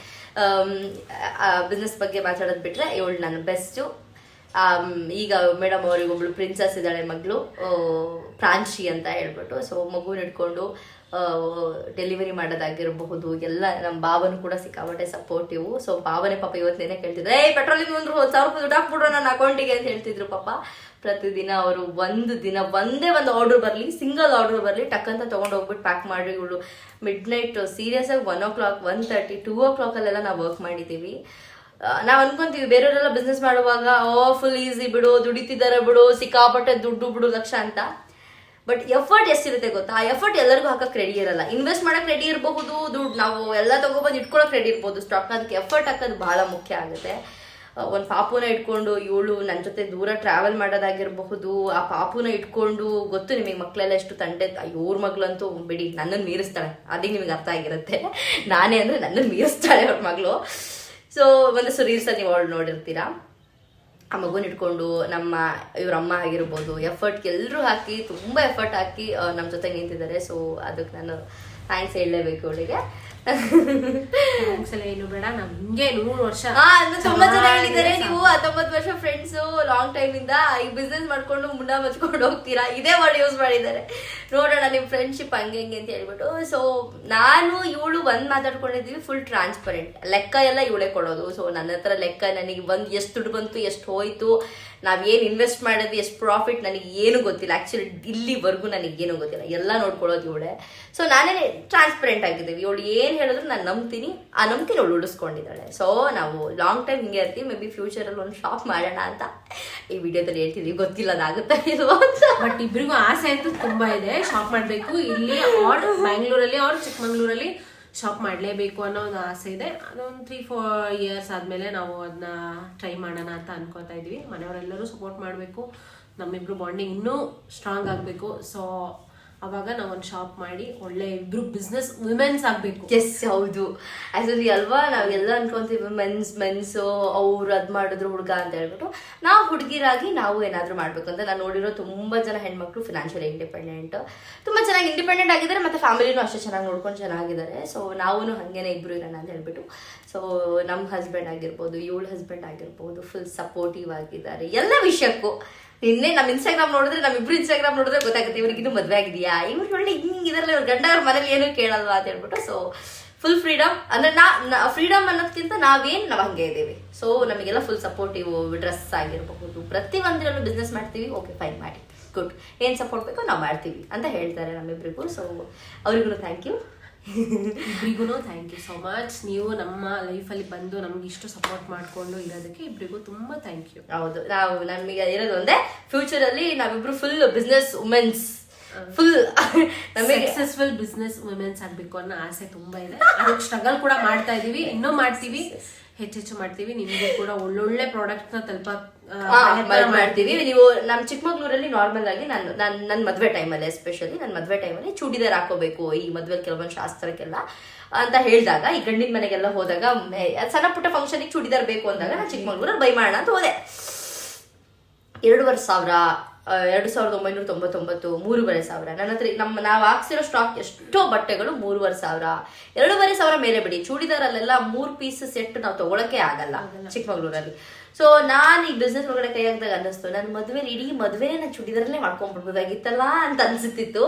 ಬಿಸ್ನೆಸ್ ಬಗ್ಗೆ ಮಾತಾಡೋದು ಬಿಟ್ರೆ ಇವಳು ನನ್ನ ಬೆಸ್ಟು ಈಗ ಮೇಡಮ್ ಅವ್ರಿಗೆ ಒಬ್ಳು ಪ್ರಿನ್ಸಸ್ ಇದ್ದಾಳೆ ಮಗಳು ಪ್ರಾಂಶಿ ಅಂತ ಹೇಳ್ಬಿಟ್ಟು ಸೊ ಮಗು ಇಟ್ಕೊಂಡು ಡೆಲಿವರಿ ಮಾಡೋದಾಗಿರಬಹುದು, ಎಲ್ಲ ನಮ್ಮ ಭಾವನೂ ಕೂಡ ಸಿಕ್ಕಾಪಟ್ಟೆ ಸಪೋರ್ಟಿವ್ ಸೊ ಭಾವನೆ ಪಾಪ ಇವತ್ತೇನೆ ಕೇಳ್ತಿದ್ರು ಏ ಪೆಟ್ರೋಲಿಂಗ್ ಒಂದು ಒಂದು ಸಾವಿರ ರೂಪಾಯಿ ದುಡ್ಡು ಹಾಕ್ಬಿಡ್ರು ನನ್ನ ಅಕೌಂಟಿಗೆ ಅಂತ ಹೇಳ್ತಿದ್ರು ಪಾಪ. ಪ್ರತಿದಿನ ಅವರು ಒಂದು ದಿನ ಒಂದೇ ಒಂದು ಆರ್ಡರ್ ಬರಲಿ ಸಿಂಗಲ್ ಆರ್ಡರ್ ಬರಲಿ ಟಕ್ ಅಂತ ತೊಗೊಂಡು ಹೋಗ್ಬಿಟ್ಟು ಪ್ಯಾಕ್ ಮಾಡಿ ಇವಳು. ಮಿಡ್ ನೈಟ್ ಸೀರಿಯಸ್ ಆಗಿ one o'clock one thirty two ಓ ಕ್ಲಾಕಲ್ಲೆಲ್ಲ ನಾವು ವರ್ಕ್ ಮಾಡಿದ್ದೀವಿ. ನಾವು ಅನ್ಕೊಂತೀವಿ, ಬೇರೆಯವರೆಲ್ಲ ಬಿಸ್ನೆಸ್ ಮಾಡುವಾಗ, ಓ ಫುಲ್ ಈಸಿ ಬಿಡು ದುಡಿತಿದ್ದಾರೆ ಬಿಡು, ಸಿಕ್ಕಾಪಟ್ಟೆ ದುಡ್ಡು ಬಿಡು, ಲಕ್ಷ ಅಂತ. ಬಟ್ ಎಫರ್ಟ್ ಎಷ್ಟಿರುತ್ತೆ ಗೊತ್ತಾ? ಆ ಎಫರ್ಟ್ ಎಲ್ಲರಿಗೂ ಹಾಕಕ್ ರೆಡಿ ಇರಲ್ಲ. ಇನ್ವೆಸ್ಟ್ ಮಾಡಕ್ ರೆಡಿ ಇರಬಹುದು, ದುಡ್ಡು ನಾವು ಎಲ್ಲ ತಗೊಬಂದು ಇಟ್ಕೊಳಕ್ ರೆಡಿ ಇರ್ಬೋದು. ಸ್ಟಾಕ್ ಅದಕ್ಕೆ ಎಫರ್ಟ್ ಹಾಕೋದು ಬಹಳ ಮುಖ್ಯ ಆಗುತ್ತೆ. ಒಂದು ಪಾಪುನ ಇಟ್ಕೊಂಡು ಇವಳು ನನ್ನ ಜೊತೆ ದೂರ ಟ್ರಾವೆಲ್ ಮಾಡೋದಾಗಿರಬಹುದು. ಆ ಪಾಪುನ ಇಟ್ಕೊಂಡು, ಗೊತ್ತು ನಿಮಗೆ ಮಕ್ಕಳೆಲ್ಲ ಎಷ್ಟು ತಂಟೆ ಇವ್ರ ಮಗಳಂತೂ ಬಿಡಿ ನನ್ನನ್ನು ಮೀರಿಸ್ತಾಳೆ. ಅದಕ್ಕೆ ನಿಮಗೆ ಅರ್ಥ ಆಗಿರುತ್ತೆ. ನಾನೇ ಅಂದ್ರೆ ನನ್ನನ್ನು ಮೀರಿಸ್ತಾಳೆ ಅವ್ರ ಮಗಳು. ಸೊ ಒಂದಷ್ಟು ರೀಲ್ಸಲ್ಲಿ ನೀವು ಅವಳು ನೋಡಿರ್ತೀರಾ? ಆ ಮಗುನ ಇಟ್ಕೊಂಡು ನಮ್ಮ ಇವ್ರ ಅಮ್ಮ ಆಗಿರ್ಬೋದು ಎಫರ್ಟ್ ಎಲ್ಲರೂ ಹಾಕಿ, ತುಂಬ ಎಫರ್ಟ್ ಹಾಕಿ ನಮ್ಮ ಜೊತೆ ನಿಂತಿದ್ದಾರೆ. ಸೊ ಅದಕ್ಕೆ ನಾನು ಥ್ಯಾಂಕ್ಸ್ ಹೇಳಲೇಬೇಕು ಅವಳಿಗೆ. ಎಲ್ಲ ಏನು ಬೇಡ ನಮ್ಗೆ ನೂರು ವರ್ಷ. ತುಂಬಾ ಜನ ಹೇಳಿದ್ದಾರೆ ನೀವು ಹತ್ತೊಂಬತ್ತು ವರ್ಷ ಫ್ರೆಂಡ್ಸ್ ಲಾಂಗ್ ಟೈಮ್ ಇಂದ ಈ ಬಿಸ್ನೆಸ್ ಮಾಡ್ಕೊಂಡು ಮುಂಡ ಮಚ್ಕೊಂಡು ಹೋಗ್ತೀರಾ? ಇದೇ ವರ್ಡ್ ಯೂಸ್ ಮಾಡಿದ್ದಾರೆ. ನೋಡೋಣ ನಿಮ್ ಫ್ರೆಂಡ್ಶಿಪ್ ಹಂಗೆ ಹಿಂಗೆ ಅಂತ ಹೇಳ್ಬಿಟ್ಟು. ಸೊ ನಾನು ಇವಳು ಬಂದ್ ಮಾತಾಡ್ಕೊಂಡಿದೀವಿ ಫುಲ್ ಟ್ರಾನ್ಸ್ಪರೆಂಟ್ ಲೆಕ್ಕ ಎಲ್ಲ ಇವಳೆ ಕೊಡೋದು. ಸೊ ನನ್ನ ಹತ್ರ ಲೆಕ್ಕ ನನಗೆ ಬಂದ್ ಎಷ್ಟು ದುಡ್ಡು ಬಂತು ಎಷ್ಟು ಹೋಯ್ತು ನಾವ್ ಏನ್ ಇನ್ವೆಸ್ಟ್ ಮಾಡಿದ್ವಿ, ಎಷ್ಟು ಪ್ರಾಫಿಟ್ ನನಗೆ ಏನು ಗೊತ್ತಿಲ್ಲ. ಆ್ಯಕ್ಚುಲಿ ಇಲ್ಲಿವರೆಗೂ ನನಗೆ ಏನು ಗೊತ್ತಿಲ್ಲ. ಎಲ್ಲ ನೋಡ್ಕೊಳ್ಳೋದು ಇವಳೆ. ಸೊ ನಾನೇ ಟ್ರಾನ್ಸ್ಪರೆಂಟ್ ಆಗಿದ್ದೀವಿ. ಇವಳು ಏನು ಹೇಳಿದ್ರು ನಾನು ನಂಬ್ತೀನಿ. ಆ ನಂಬ್ತೀನಿ ಅವಳು ಉಳಿಸ್ಕೊಂಡಿದ್ದಾಳೆ. ಸೊ ನಾವು ಲಾಂಗ್ ಟೈಮ್ ಹಿಂಗೆ ಇರ್ತೀವಿ. ಮೇ ಬಿ ಫ್ಯೂಚರಲ್ಲಿ ಒಂದು ಶಾಪ್ ಮಾಡೋಣ ಅಂತ ಈ ವಿಡಿಯೋದಲ್ಲಿ ಹೇಳ್ತಿದ್ವಿ. ಗೊತ್ತಿಲ್ಲ ಅದಾಗುತ್ತಾ ಅಂತ. ಬಟ್ ಇಬ್ರಿಗೂ ಆಸೆ ಅಂತೂ ತುಂಬಾ ಇದೆ. ಶಾಪ್ ಮಾಡಬೇಕು. ಇಲ್ಲಿ ಆರ್ ಬ್ಯಾಂಗ್ಳೂರಲ್ಲಿ ಆರ್ ಚಿಕ್ಕಮಂಗ್ಳೂರಲ್ಲಿ ಶಾಪ್ ಮಾಡಲೇಬೇಕು ಅನ್ನೋ ಒಂದು ಆಸೆ ಇದೆ. ಅದೊಂದು ತ್ರೀ ಫೋರ್ ಇಯರ್ಸ್ ಆದಮೇಲೆ ನಾವು ಅದನ್ನ ಟ್ರೈ ಮಾಡೋಣ ಅಂತ ಅನ್ಕೋತಾ ಇದ್ದೀವಿ. ಮನೆಯವರೆಲ್ಲರೂ ಸಪೋರ್ಟ್ ಮಾಡಬೇಕು. ನಮ್ಮಿಬ್ರು ಬಾಂಡಿಂಗ್ ಇನ್ನೂ ಸ್ಟ್ರಾಂಗ್ ಆಗಬೇಕು. ಸೊ ಅವಾಗ ನಾವು ಒಂದು ಶಾಪ್ ಮಾಡಿ ಒಳ್ಳೆ ಇಬ್ರು ಬಿಸ್ನೆಸ್ ವುಮೆನ್ಸ್ ಆಗಬೇಕು. ಎಸ್ ಹೌದು. ಆಕ್ಚುಲಿ ಅಲ್ವಾ ನಾವೆಲ್ಲ ಅನ್ಕೊಂತೀವಿ ಮೆನ್ಸ್ ಮೆನ್ಸ್ ಅವ್ರು ಅದ್ ಮಾಡಿದ್ರು ಹುಡುಗ ಅಂತ ಹೇಳ್ಬಿಟ್ಟು. ನಾವು ಹುಡುಗಿರಾಗಿ ನಾವು ಏನಾದರೂ ಮಾಡ್ಬೇಕು ಅಂತ ನಾನು ನೋಡಿರೋ ತುಂಬಾ ಜನ ಹೆಣ್ಮಕ್ಳು ಫಿನಾನ್ಷಿಯಲಿ ಇಂಡಿಪೆಂಡೆಂಟ್ ತುಂಬಾ ಚೆನ್ನಾಗಿ ಇಂಡಿಪೆಂಡೆಂಟ್ ಆಗಿದ್ದಾರೆ ಮತ್ತೆ ಫ್ಯಾಮಿಲಿನೂ ಅಷ್ಟೇ ಚೆನ್ನಾಗಿ ನೋಡ್ಕೊಂಡು ಚೆನ್ನಾಗಿದ್ದಾರೆ. ಸೊ ನಾವು ಹಂಗೇನೆ ಇಬ್ರು ಇರೋಣ ಅಂತ ಹೇಳ್ಬಿಟ್ಟು. ಸೊ ನಮ್ಮ ಹಸ್ಬೆಂಡ್ ಆಗಿರ್ಬೋದು, ಇವಳ ಹಸ್ಬೆಂಡ್ ಆಗಿರ್ಬೋದು ಫುಲ್ ಸಪೋರ್ಟಿವ್ ಆಗಿದ್ದಾರೆ. ಎಲ್ಲ ವಿಷಯಕ್ಕೂ. ನಿನ್ನೆ ನಮ್ಮ ಇನ್ಸ್ಟಾಗ್ರಾಮ್ ನೋಡಿದ್ರೆ ನಮ್ಮಿಬ್ರು ಇನ್ಸ್ಟಾಗ್ರಾಮ್ ನೋಡಿದ್ರೆ ಗೊತ್ತಾಗುತ್ತೆ ಇವ್ರಿಗೆ ಇನ್ನು ಮದ್ವೆ ಆಗಿದೆಯಾ? ಇವ್ರು ಒಳ್ಳೆ ಹಿಂಗಿದಾರಲ್ಲ ಇವ್ರ ಗಂಡ ಅವ್ರ ಮನೇಲಿ ಏನು ಕೇಳಲ್ವಾ ಅಂತ ಹೇಳ್ಬಿಟ್ಟು ಸೊ ಫುಲ್ ಫ್ರೀಡಮ್ ಅಂದ್ರೆ ನಾ ಫ್ರೀಡಮ್ ಅನ್ನೋದಕ್ಕಿಂತ ನಾವೇನ್ ನಾವ್ ಹಂಗೆ ಇದ್ದೀವಿ. ಸೊ ನಮಗೆಲ್ಲ ಫುಲ್ ಸಪೋರ್ಟಿವ್ ಡ್ರೆಸ್ ಆಗಿರಬಹುದು. ಪ್ರತಿ ಒಂದ್ರಲ್ಲೂ ಬಿಸ್ನೆಸ್ ಮಾಡ್ತೀವಿ ಓಕೆ ಫೈನ್ ಮಾಡಿ. ಗುಡ್ ಏನ್ ಸಪೋರ್ಟ್ ಬೇಕೋ ನಾವು ಮಾಡ್ತೀವಿ ಅಂತ ಹೇಳ್ತಾರೆ ನಮ್ಮಿಬ್ರಿಗೂ. ಸೊ ಅವ್ರಿಗೂ ಥ್ಯಾಂಕ್ ಯು ಇಬ್ರಿಗೂ ಥ್ಯಾಂಕ್ ಯು ಸೊ ಮಚ್ ನೀವು ನಮ್ಮ ಲೈಫಲ್ಲಿ ಬಂದು ನಮ್ಗೆ ಇಷ್ಟು ಸಪೋರ್ಟ್ ಮಾಡಿಕೊಂಡು ಇರೋದಕ್ಕೆ ಇಬ್ರಿಗೂ ತುಂಬ ಥ್ಯಾಂಕ್ ಯು ಹೌದು. ನಾವು ನಮಗೆ ಇರೋದು ಒಂದೇ ಫ್ಯೂಚರಲ್ಲಿ ನಾವಿಬ್ರು ಫುಲ್ ಬಿಸ್ನೆಸ್ ವುಮೆನ್ಸ್ ಫುಲ್ ನಮಗೆ ಸಕ್ಸಸ್ಫುಲ್ ಬಿಸ್ನೆಸ್ ವುಮೆನ್ಸ್ ಆಗಬೇಕು ಅನ್ನೋ ಆಸೆ ತುಂಬ ಇದೆ. ಅದಕ್ಕೆ ಸ್ಟ್ರಗಲ್ ಕೂಡ ಮಾಡ್ತಾ ಇದೀವಿ. ಇನ್ನೂ ಮಾಡ್ತೀವಿ. ಹೆಚ್ಚೆಚ್ಚು ಮಾಡ್ತೀವಿ. ನಿಮಗೆ ಕೂಡ ಒಳ್ಳೊಳ್ಳೆ ಪ್ರಾಡಕ್ಟ್ನ ತಲುಪ ಮಾಡ್ತೀವಿ. ನೀವು ನಮ್ ಚಿಕ್ಕಮಗ್ಳೂರಲ್ಲಿ ನಾರ್ಮಲ್ ಆಗಿ ನಾನು ನಾನು ನನ್ನ ಮದ್ವೆ ಟೈಮಲ್ಲಿ ಎಸ್ಪೆಷಲಿ ನನ್ನ ಮದ್ವೆ ಟೈಮಲ್ಲಿ ಚೂಡಿದಾರ್ ಹಾಕೋಬೇಕು ಈ ಮದ್ವೆ ಕೆಲವೊಂದು ಶಾಸ್ತ್ರಕ್ಕೆಲ್ಲ ಅಂತ ಹೇಳಿದಾಗ ಈ ಗಂಡಿನ ಮನೆಗೆಲ್ಲ ಹೋದಾಗ ಸಣ್ಣ ಪುಟ್ಟ ಫಂಕ್ಷನಿಗೆ ಚೂಡಿದಾರ್ ಬೇಕು ಅಂದಾಗ ನಾನು ಚಿಕ್ಕಮಗ್ಳೂರಲ್ಲಿ ಬೈ ಮಾಡೋಣ ಅಂತ ಹೋದೆ. ಎರಡೂವರೆ ಸಾವಿರ ಎರಡು ಸಾವಿರದ ಒಂಬೈನೂರ ತೊಂಬತ್ತೊಂಬತ್ತು ಮೂರುವರೆ ಸಾವಿರ. ನನ್ನ ಹತ್ರ ನಮ್ಮ ನಾವು ಹಾಕ್ಸಿರೋ ಸ್ಟಾಕ್ ಎಷ್ಟೋ ಬಟ್ಟೆಗಳು ಮೂರುವರೆ ಸಾವಿರ. ಎರಡೂವರೆ ಸಾವಿರ ಮೇಲೆ ಬಿಡಿ. ಚೂಡಿದಾರಲ್ಲೆಲ್ಲ ಮೂರು ಪೀಸ್ ಸೆಟ್ ನಾವು ತಗೊಳಕ್ಕೆ ಆಗಲ್ಲ. ಚಿಕ್ಕಮಗಳೂರಲ್ಲಿ. ಸೊ ನಾನು ಈ ಬಿಸ್ನೆಸ್ ಒಳಗಡೆ ಕೈ ಹಾಕಿದಾಗ ಅನ್ನಿಸ್ತು. ನನ್ನ ಮದುವೆ ಇಡೀ ಮದುವೆನೇ ನಾನು ಚೂಡಿದಾರಲ್ಲೇ ಮಾಡ್ಕೊಂಡ್ಬಿಡ್ಬೋದಾಗಿತ್ತಲ್ಲ ಅಂತ ಅನ್ಸುತ್ತಿತ್ತು.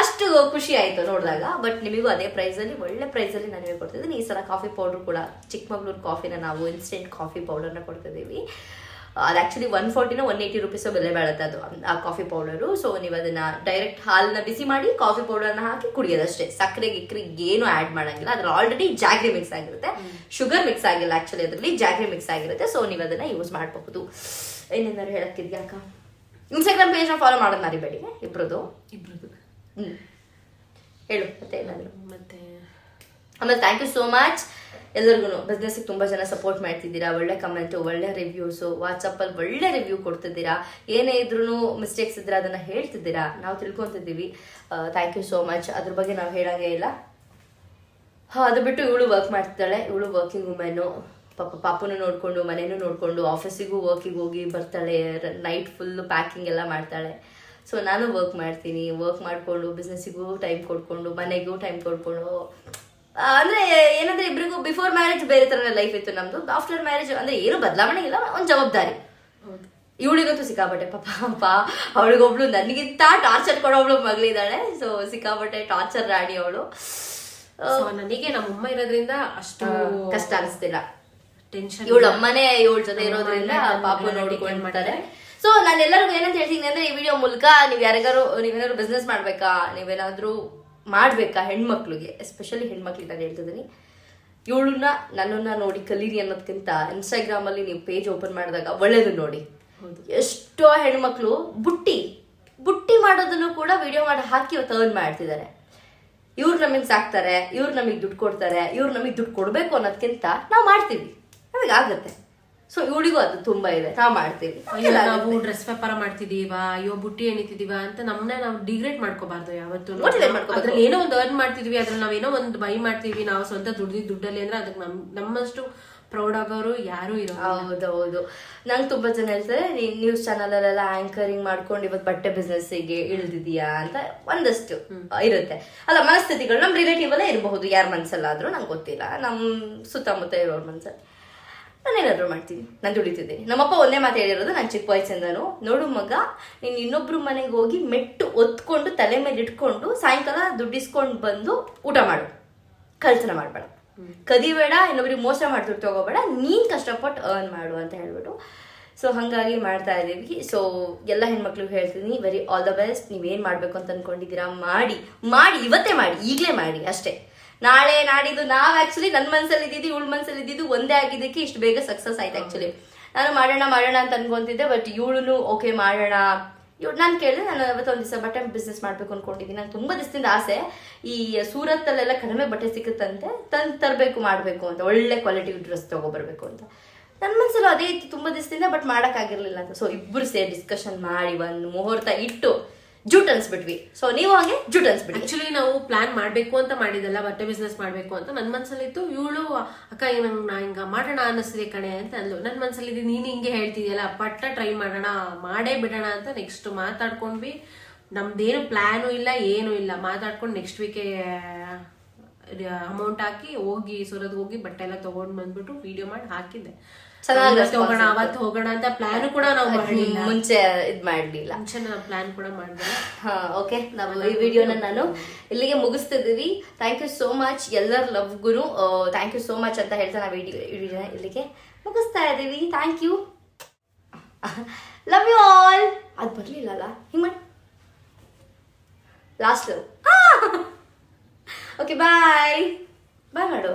ಅಷ್ಟು ಖುಷಿ ಆಯಿತು ನೋಡಿದಾಗ. ಬಟ್ ನಿಮಗೂ ಅದೇ ಪ್ರೈಸಲ್ಲಿ ಒಳ್ಳೆ ಪ್ರೈಸಲ್ಲಿ ನಾನು ಕೊಡ್ತಿದ್ದೀನಿ ಈ ಸಲ ಕಾಫಿ ಪೌಡ್ರ್ ಕೂಡ ಚಿಕ್ಕಮಗಳೂರು ಕಾಫಿನ ನಾವು ಇನ್ಸ್ಟೆಂಟ್ ಕಾಫಿ ಪೌಡರ್ನ ಕೊಡ್ತಿದ್ದೀವಿ. ಅದು ಆಕ್ಚುಲಿ ಒನ್ ಫೋರ್ಟಿನ ಒನ್ ಏಯ್ಟಿ ರುಪೀಸ್ ಬೆಲೆ ಬಾಳುತ್ತೆ ಅದು ಆ ಕಾಫಿ ಪೌಡರು ಸೊ ನೀವು ಅದನ್ನ ಡೈರೆಕ್ಟ್ ಹಾಲನ್ನ ಬಿಸಿ ಮಾಡಿ ಕಾಫಿ ಪೌಡರ್ನ ಹಾಕಿ ಕುಡಿಯೋದಷ್ಟೇ ಸಕ್ಕರೆ ಗಿಕ್ರೆ ಏನು ಆ್ಯಡ್ ಮಾಡೋಂಗಿಲ್ಲ. ಅದ್ರ ಆಲ್ರೆಡಿ ಜಾಗ್ರಿ ಮಿಕ್ಸ್ ಆಗಿರುತ್ತೆ. ಶುಗರ್ ಮಿಕ್ಸ್ ಆಗಿಲ್ಲ ಆ್ಯಕ್ಚುಲಿ ಅದರಲ್ಲಿ ಜಾಗ್ರಿ ಮಿಕ್ಸ್ ಆಗಿರುತ್ತೆ. ಸೊ ನೀವು ಅದನ್ನ ಯೂಸ್ ಮಾಡಬಹುದು. ಏನೇನಾದ್ರು ಹೇಳಕ್ಕಿದ್ಯಾ ಅಕ್ಕ? ಇನ್ಸ್ಟಾಗ್ರಾಮ್ ಪೇಜ್ನ ಫಾಲೋ ಮಾಡೋದು ಮರಿಬೇಡಿ ಇಬ್ರದ್ದು ಇಬ್ರದ್ದು ಹ್ಞೂ ಹೇಳು ಮತ್ತೆ ಏನಾದರೂ? ಮತ್ತೆ ಆಮೇಲೆ ಥ್ಯಾಂಕ್ ಯು ಸೋ ಮಚ್ ಎಲ್ಲರಿಗೂ ಬಿಸ್ನೆಸ್ಗೆ ತುಂಬ ಜನ ಸಪೋರ್ಟ್ ಮಾಡ್ತಿದ್ದೀರಾ? ಒಳ್ಳೆ ಕಮೆಂಟು ಒಳ್ಳೆ ರಿವ್ಯೂಸು ವಾಟ್ಸಪ್ಪಲ್ಲಿ ಒಳ್ಳೆ ರಿವ್ಯೂ ಕೊಡ್ತಿದ್ದೀರಾ? ಏನೇ ಇದ್ರೂ ಮಿಸ್ಟೇಕ್ಸ್ ಇದ್ರೆ ಅದನ್ನು ಹೇಳ್ತಿದ್ದೀರಾ? ನಾವು ತಿಳ್ಕೊತಿದ್ದೀವಿ. ಥ್ಯಾಂಕ್ ಯು ಸೋ ಮಚ್ ಅದ್ರ ಬಗ್ಗೆ ನಾವು ಹೇಳೋಂಗೇ ಇಲ್ಲ. ಹಾಂ, ಅದು ಬಿಟ್ಟು ಇವಳು ವರ್ಕ್ ಮಾಡ್ತಿದ್ದಾಳೆ. ಇವಳು ವರ್ಕಿಂಗ್ ವುಮೆನು ಪಾಪ ಪಾಪನ ನೋಡಿಕೊಂಡು, ಮನೇನೂ ನೋಡಿಕೊಂಡು ಆಫೀಸಿಗೂ ವರ್ಕಿಗೆ ಹೋಗಿ ಬರ್ತಾಳೆ. ನೈಟ್ ಫುಲ್ಲು ಪ್ಯಾಕಿಂಗ್ ಎಲ್ಲ ಮಾಡ್ತಾಳೆ. ಸೊ ನಾನು ವರ್ಕ್ ಮಾಡ್ತೀನಿ. ವರ್ಕ್ ಮಾಡಿಕೊಂಡು ಬಿಸ್ನೆಸ್ಸಿಗೂ ಟೈಮ್ ಕೊಡ್ಕೊಂಡು, ಮನೆಗೂ ಟೈಮ್ ಕೊಡ್ಕೊಂಡು ಅಂದ್ರೆ ಏನಂದ್ರೆ ಇಬ್ರಿಗೂ ಬಿಫೋರ್ ಮ್ಯಾರೇಜ್ ಬೇರೆ ತರ ಲೈಫ್ ಇತ್ತು ನಮ್ದು. ಆಫ್ಟರ್ ಮ್ಯಾರೇಜ್ ಅಂದ್ರೆ ಏನು ಬದಲಾವಣೆ ಇಲ್ಲ ಒಂದ್ ಜವಾಬ್ದಾರಿ. ಇವಳಿಗಂತೂ ಸಿಕ್ಕಾಪಟ್ಟೆ ಪಾಪ ಪಾಪ. ಅವಳಿಗೊಬ್ಳು ನನಗಿಂತ ಟಾರ್ಚರ್ ಕೊಡೋಬ್ಳು ಮಗಳಿದ್ದಾಳೆ ಸೊ ಸಿಕ್ಕಾಪಟ್ಟೆ ಟಾರ್ಚರ್ ರಾಣಿ ಅವಳು. ನನಗೆ ನಮ್ಮಮ್ಮ ಇರೋದ್ರಿಂದ ಅಷ್ಟು ಕಷ್ಟ ಅನಿಸ್ತಿಲ್ಲ. ಟೆನ್ಷನ್ ಇವಳ ಅಮ್ಮನೇ ಇವಳ ಜೊತೆ ಇರೋದ್ರಿಂದ ಪಾಪ ನೋಡಿಕೊಂಡು ಮಾಡ್ತಾರೆ. ಸೊ ನಾನು ಎಲ್ಲರಿಗೂ ಏನಂತ ಹೇಳ್ತೀನಿ ಅಂದ್ರೆ ಈ ವಿಡಿಯೋ ಮೂಲಕ ನೀವ್ ಯಾರಿಗಾರು ನೀವೇನಾದ್ರು ಬಿಸ್ನೆಸ್ ಮಾಡ್ಬೇಕಾ ನೀವೇನಾದ್ರೂ ಮಾಡ್ಬೇಕಾ ಹೆಣ್ಮಕ್ಳಿಗೆ ಎಸ್ಪೆಷಲಿ ಹೆಣ್ಮಕ್ಳಿಗೆ ನಾನು ಹೇಳ್ತಿದ್ದೀನಿ. ಇವಳನ್ನ ನನ್ನನ್ನು ನೋಡಿ ಕಲೀರಿ ಅನ್ನೋದಕ್ಕಿಂತ ಇನ್ಸ್ಟಾಗ್ರಾಮಲ್ಲಿ ನೀವು ಪೇಜ್ ಓಪನ್ ಮಾಡಿದಾಗ ಒಳ್ಳೇದು ನೋಡಿ. ಎಷ್ಟೋ ಹೆಣ್ಮಕ್ಳು ಬುಟ್ಟಿ ಬುಟ್ಟಿ ಮಾಡೋದನ್ನು ಕೂಡ ವಿಡಿಯೋ ಮಾಡಿ ಹಾಕಿ ಅರ್ನ್ ಮಾಡ್ತಿದ್ದಾರೆ. ಇವ್ರು ನಮಗೆ ಸಾಕ್ತಾರೆ ಇವ್ರು ನಮಗೆ ದುಡ್ಡು ಕೊಡ್ತಾರೆ ಇವ್ರು ನಮಗೆ ದುಡ್ಡು ಕೊಡಬೇಕು ಅನ್ನೋದಕ್ಕಿಂತ ನಾವು ಮಾಡ್ತೀವಿ. ನಮಗೆ ಆಗುತ್ತೆ. ಸೊ ಇವಳಿಗೂ ಅದು ತುಂಬಾ ಇದೆ. ನಾವು ಮಾಡ್ತೀವಿ. ಅಯ್ಯೋ ನಾವು ಡ್ರೆಸ್ ವ್ಯಾಪಾರ ಮಾಡ್ತಿದೀವ ಅಯ್ಯೋ ಬುಟ್ಟಿ ಎಣಿತಿದೀವ ಅಂತ ನಮ್ನ ನಾವು ಡಿಗ್ರೇಟ್ ಮಾಡ್ಕೋಬಾರ್ದು ಯಾವತ್ತು. ಅದ್ರಲ್ಲಿ ಏನೋ ಒಂದು ಅರ್ನ್ ಮಾಡ್ತಿದ್ವಿ ಅದ್ರಲ್ಲಿ ಏನೋ ಒಂದು ಬೈ ಮಾಡ್ತೀವಿ ನಾವು ಸ್ವಂತ ದುಡ್ದಿದ್ ದುಡ್ಡಲ್ಲಿ ಅಂದ್ರೆ ಅದಕ್ಕೆ ನಮ್ ನಮ್ಮಷ್ಟು ಪ್ರೌಡ್ ಆಗೋರು ಯಾರು ಇರೋ ಹೌದೌದು. ನಂಗೆ ತುಂಬಾ ಜನ ಹೇಳ್ತಾರೆ ನೀನ್ ನ್ಯೂಸ್ ಚಾನಲ್ ಅಲ್ಲೆಲ್ಲ ಆಂಕರಿಂಗ್ ಮಾಡ್ಕೊಂಡು ಇವತ್ತು ಬಟ್ಟೆ ಬಿಸ್ನೆಸ್ಸಿಗೆ ಇಳಿದಿದ್ಯಾ ಅಂತ ಒಂದಷ್ಟು ಇರುತ್ತೆ. ಅಲ್ಲ ಮನಸ್ಥಿತಿಗಳು ನಮ್ ರಿಲೇಟಿವ್ ಅಲ್ಲೇ ಇರಬಹುದು. ಯಾರ ಮನ್ಸಲ್ಲಾದ್ರೂ ನಂಗೆ ಗೊತ್ತಿಲ್ಲ. ನಮ್ಮ ಸುತ್ತಮುತ್ತ ಇರೋರ್ ಮನ್ಸಲ್ಲಿ. ನಾನೇನಾದ್ರೂ ಮಾಡ್ತೀನಿ. ನಾನು ದುಡಿತಿದ್ದೀನಿ. ನಮ್ಮಪ್ಪ ಒಂದೇ ಮಾತು ಹೇಳಿರೋದು ನಾನು ಚಿಕ್ಕ ವಯಸ್ಸಿಂದನು ನೋಡು ಮಗ ನೀನು ಇನ್ನೊಬ್ರು ಮನೆಗೆ ಹೋಗಿ ಮೆಟ್ಟು ಒತ್ಕೊಂಡು ತಲೆ ಮೇಲೆ ಇಟ್ಕೊಂಡು ಸಾಯಂಕಾಲ ದುಡ್ಡಿಸ್ಕೊಂಡು ಬಂದು ಊಟ ಮಾಡು. ಕಳ್ತನ ಮಾಡಬೇಡ. ಕದಿಬೇಡ ಇನ್ನೊಬ್ರಿಗೆ ಮೋಸ ಮಾಡ್ತಿರ್ ತಗೋಬೇಡ ನೀನ್ ಕಷ್ಟಪಟ್ಟು ಅರ್ನ್ ಮಾಡು ಅಂತ ಹೇಳ್ಬಿಟ್ಟು. ಸೊ ಹಾಗಾಗಿ ಮಾಡ್ತಾ ಇದ್ದೀವಿ ಸೊ ಎಲ್ಲ ಹೆಣ್ಮಕ್ಳು ಹೇಳ್ತೀನಿ. ವೆರಿ ಆಲ್ ದ ಬೆಸ್ಟ್ ನೀವೇನು ಮಾಡಬೇಕು ಅಂತ ಅನ್ಕೊಂಡಿದ್ದೀರಾ? ಮಾಡಿ. ಮಾಡಿ ಇವತ್ತೇ ಮಾಡಿ. ಈಗಲೇ ಮಾಡಿ ಅಷ್ಟೇ. ನಾಳೆ ನಾಡಿದ್ದು ನಾವು ಆಕ್ಚುಲಿ ನನ್ನ ಮನ್ಸಲ್ಲಿ ಇದ್ದಿದ್ದು, ಇವಳ ಮನ್ಸಲ್ಲಿ ಇದ್ದಿದ್ದು ಒಂದೇ ಆಗಿದ್ದಕ್ಕೆ ಇಷ್ಟು ಬೇಗ ಸಕ್ಸಸ್ ಆಯ್ತು ಆಕ್ಚುಲಿ ನಾನು ಮಾಡೋಣ ಮಾಡೋಣ ಅಂತ ಅನ್ಕೊಂತಿದ್ದೆ ಬಟ್ ಇವಳು ಓಕೆ ಮಾಡೋಣ. ಇವ್ ನಾನು ಕೇಳಿದೆ, ನಾನು ಅವತ್ತೊಂದು ದಿವಸ ಬಟ್ಟೆ ಬಿಸ್ನೆಸ್ ಮಾಡ್ಬೇಕು ಅನ್ಕೊಂಡಿದ್ದೀನಿ. ನಂಗೆ ತುಂಬಾ ದಿವಸದಿಂದ ಆಸೆ. ಈ ಸೂರತ್ತಲ್ಲೆಲ್ಲ ಕಡಿಮೆ ಬಟ್ಟೆ ಸಿಕ್ಕುತ್ತಂತೆ, ತಂದು ತರಬೇಕು, ಮಾಡಬೇಕು ಅಂತ, ಒಳ್ಳೆ ಕ್ವಾಲಿಟಿ ಡ್ರೆಸ್ ತೊಗೊಬರ್ಬೇಕು ಅಂತ. ನನ್ನ ಮನಸ್ಸಲ್ಲೂ ಅದೇ ಇತ್ತು ತುಂಬಾ ದಿವಸದಿಂದ ಬಟ್ ಮಾಡೋಕ್ಕಾಗಿರಲಿಲ್ಲ ಅಂತ. ಸೊ ಇಬ್ಬರು ಸೇರಿ ಡಿಸ್ಕಷನ್ ಮಾಡಿ ಒಂದು ಮುಹೂರ್ತ ಇಟ್ಟು ಜೂಟ್ ಅನ್ಸ್ಬಿಟ್ವಿ. ಸೊ ನೀವು ಹಾಗೆ ಜೂಟ್ ಅನ್ಸ್ಬಿಟ್ಟು ಆಕ್ಚುಲಿ ನಾವು ಪ್ಲಾನ್ ಮಾಡ್ಬೇಕು ಅಂತ ಮಾಡಿದಲ್ಲ ಬಟ್ಟೆ ಬಿಸ್ನೆಸ್ ಮಾಡ್ಬೇಕು ಅಂತ. ನನ್ನ ಮನ್ಸಲ್ಲಿತ್ತು, ಇವಳು, ಅಕ್ಕ ನಂಗೆ ನಾ ಹಿಂಗ ಮಾಡೋಣ ಅನ್ನಿಸ್ತಿದೆ ಕಣೆ ಅಂತ ಅಂದ್ಲು. ನನ್ನ ಮನ್ಸಲ್ಲಿ ನೀನು ಹಿಂಗೆ ಹೇಳ್ತಿದ್ಯಲ್ಲ ಪಟ್ಟ ಟ್ರೈ ಮಾಡೋಣ, ಮಾಡೇ ಬಿಡೋಣ ಅಂತ ನೆಕ್ಸ್ಟ್ ಮಾತಾಡ್ಕೊಂಡ್ವಿ. ನಮ್ದೇನು ಪ್ಲಾನು ಇಲ್ಲ, ಏನು ಇಲ್ಲ. ಮಾತಾಡ್ಕೊಂಡು ನೆಕ್ಸ್ಟ್ ವೀಕೆ ಅಮೌಂಟ್ ಹಾಕಿ ಹೋಗಿ ಸೂರತ್ ಹೋಗಿ ಬಟ್ಟೆ ಎಲ್ಲ ತಗೊಂಡ್ ಬಂದ್ಬಿಟ್ಟು ವಿಡಿಯೋ ಮಾಡಿ ಹಾಕಿದ್ದೆ. ಹೋಗೋಣ ಅವತ್ ಹೋಗೋಣ ಅಂತ ಪ್ಲಾನ್ ಕೂಡ ನಾವು ಮಾಡಲಿಲ್ಲ. ಮುಂಚೆ ಇದ್ ಮಾಡ್ಲಿಲ್ಲ. ಮುಂಚೆ ಪ್ಲಾನ್ ಕೂಡ ಹಾ ಓಕೆ ನಾವು ಈ ವಿಡಿಯೋನ ನಾನು ಇಲ್ಲಿಗೆ ಮುಗಿಸ್ತಿದ್ದೀವಿ. ಥ್ಯಾಂಕ್ ಯು ಸೋ ಮಚ್ ಎಲ್ಲರ ಲವ್ ಗುರು. ಥ್ಯಾಂಕ್ ಯು ಸೋ ಮಚ್ ಅಂತ ಹೇಳ್ತಾ ನಾವು ವಿಡಿಯೋ ವಿಡಿಯೋನ ಇಲ್ಲಿಗೆ ಮುಗಿಸ್ತಾ ಇದೀವಿ thank you love you all ಅದು ಬರ್ಲಿಲ್ಲಲ್ಲ? ಹಿಂಗೆ ಮಾಡಿ last love okay bye bye ಮಾಡು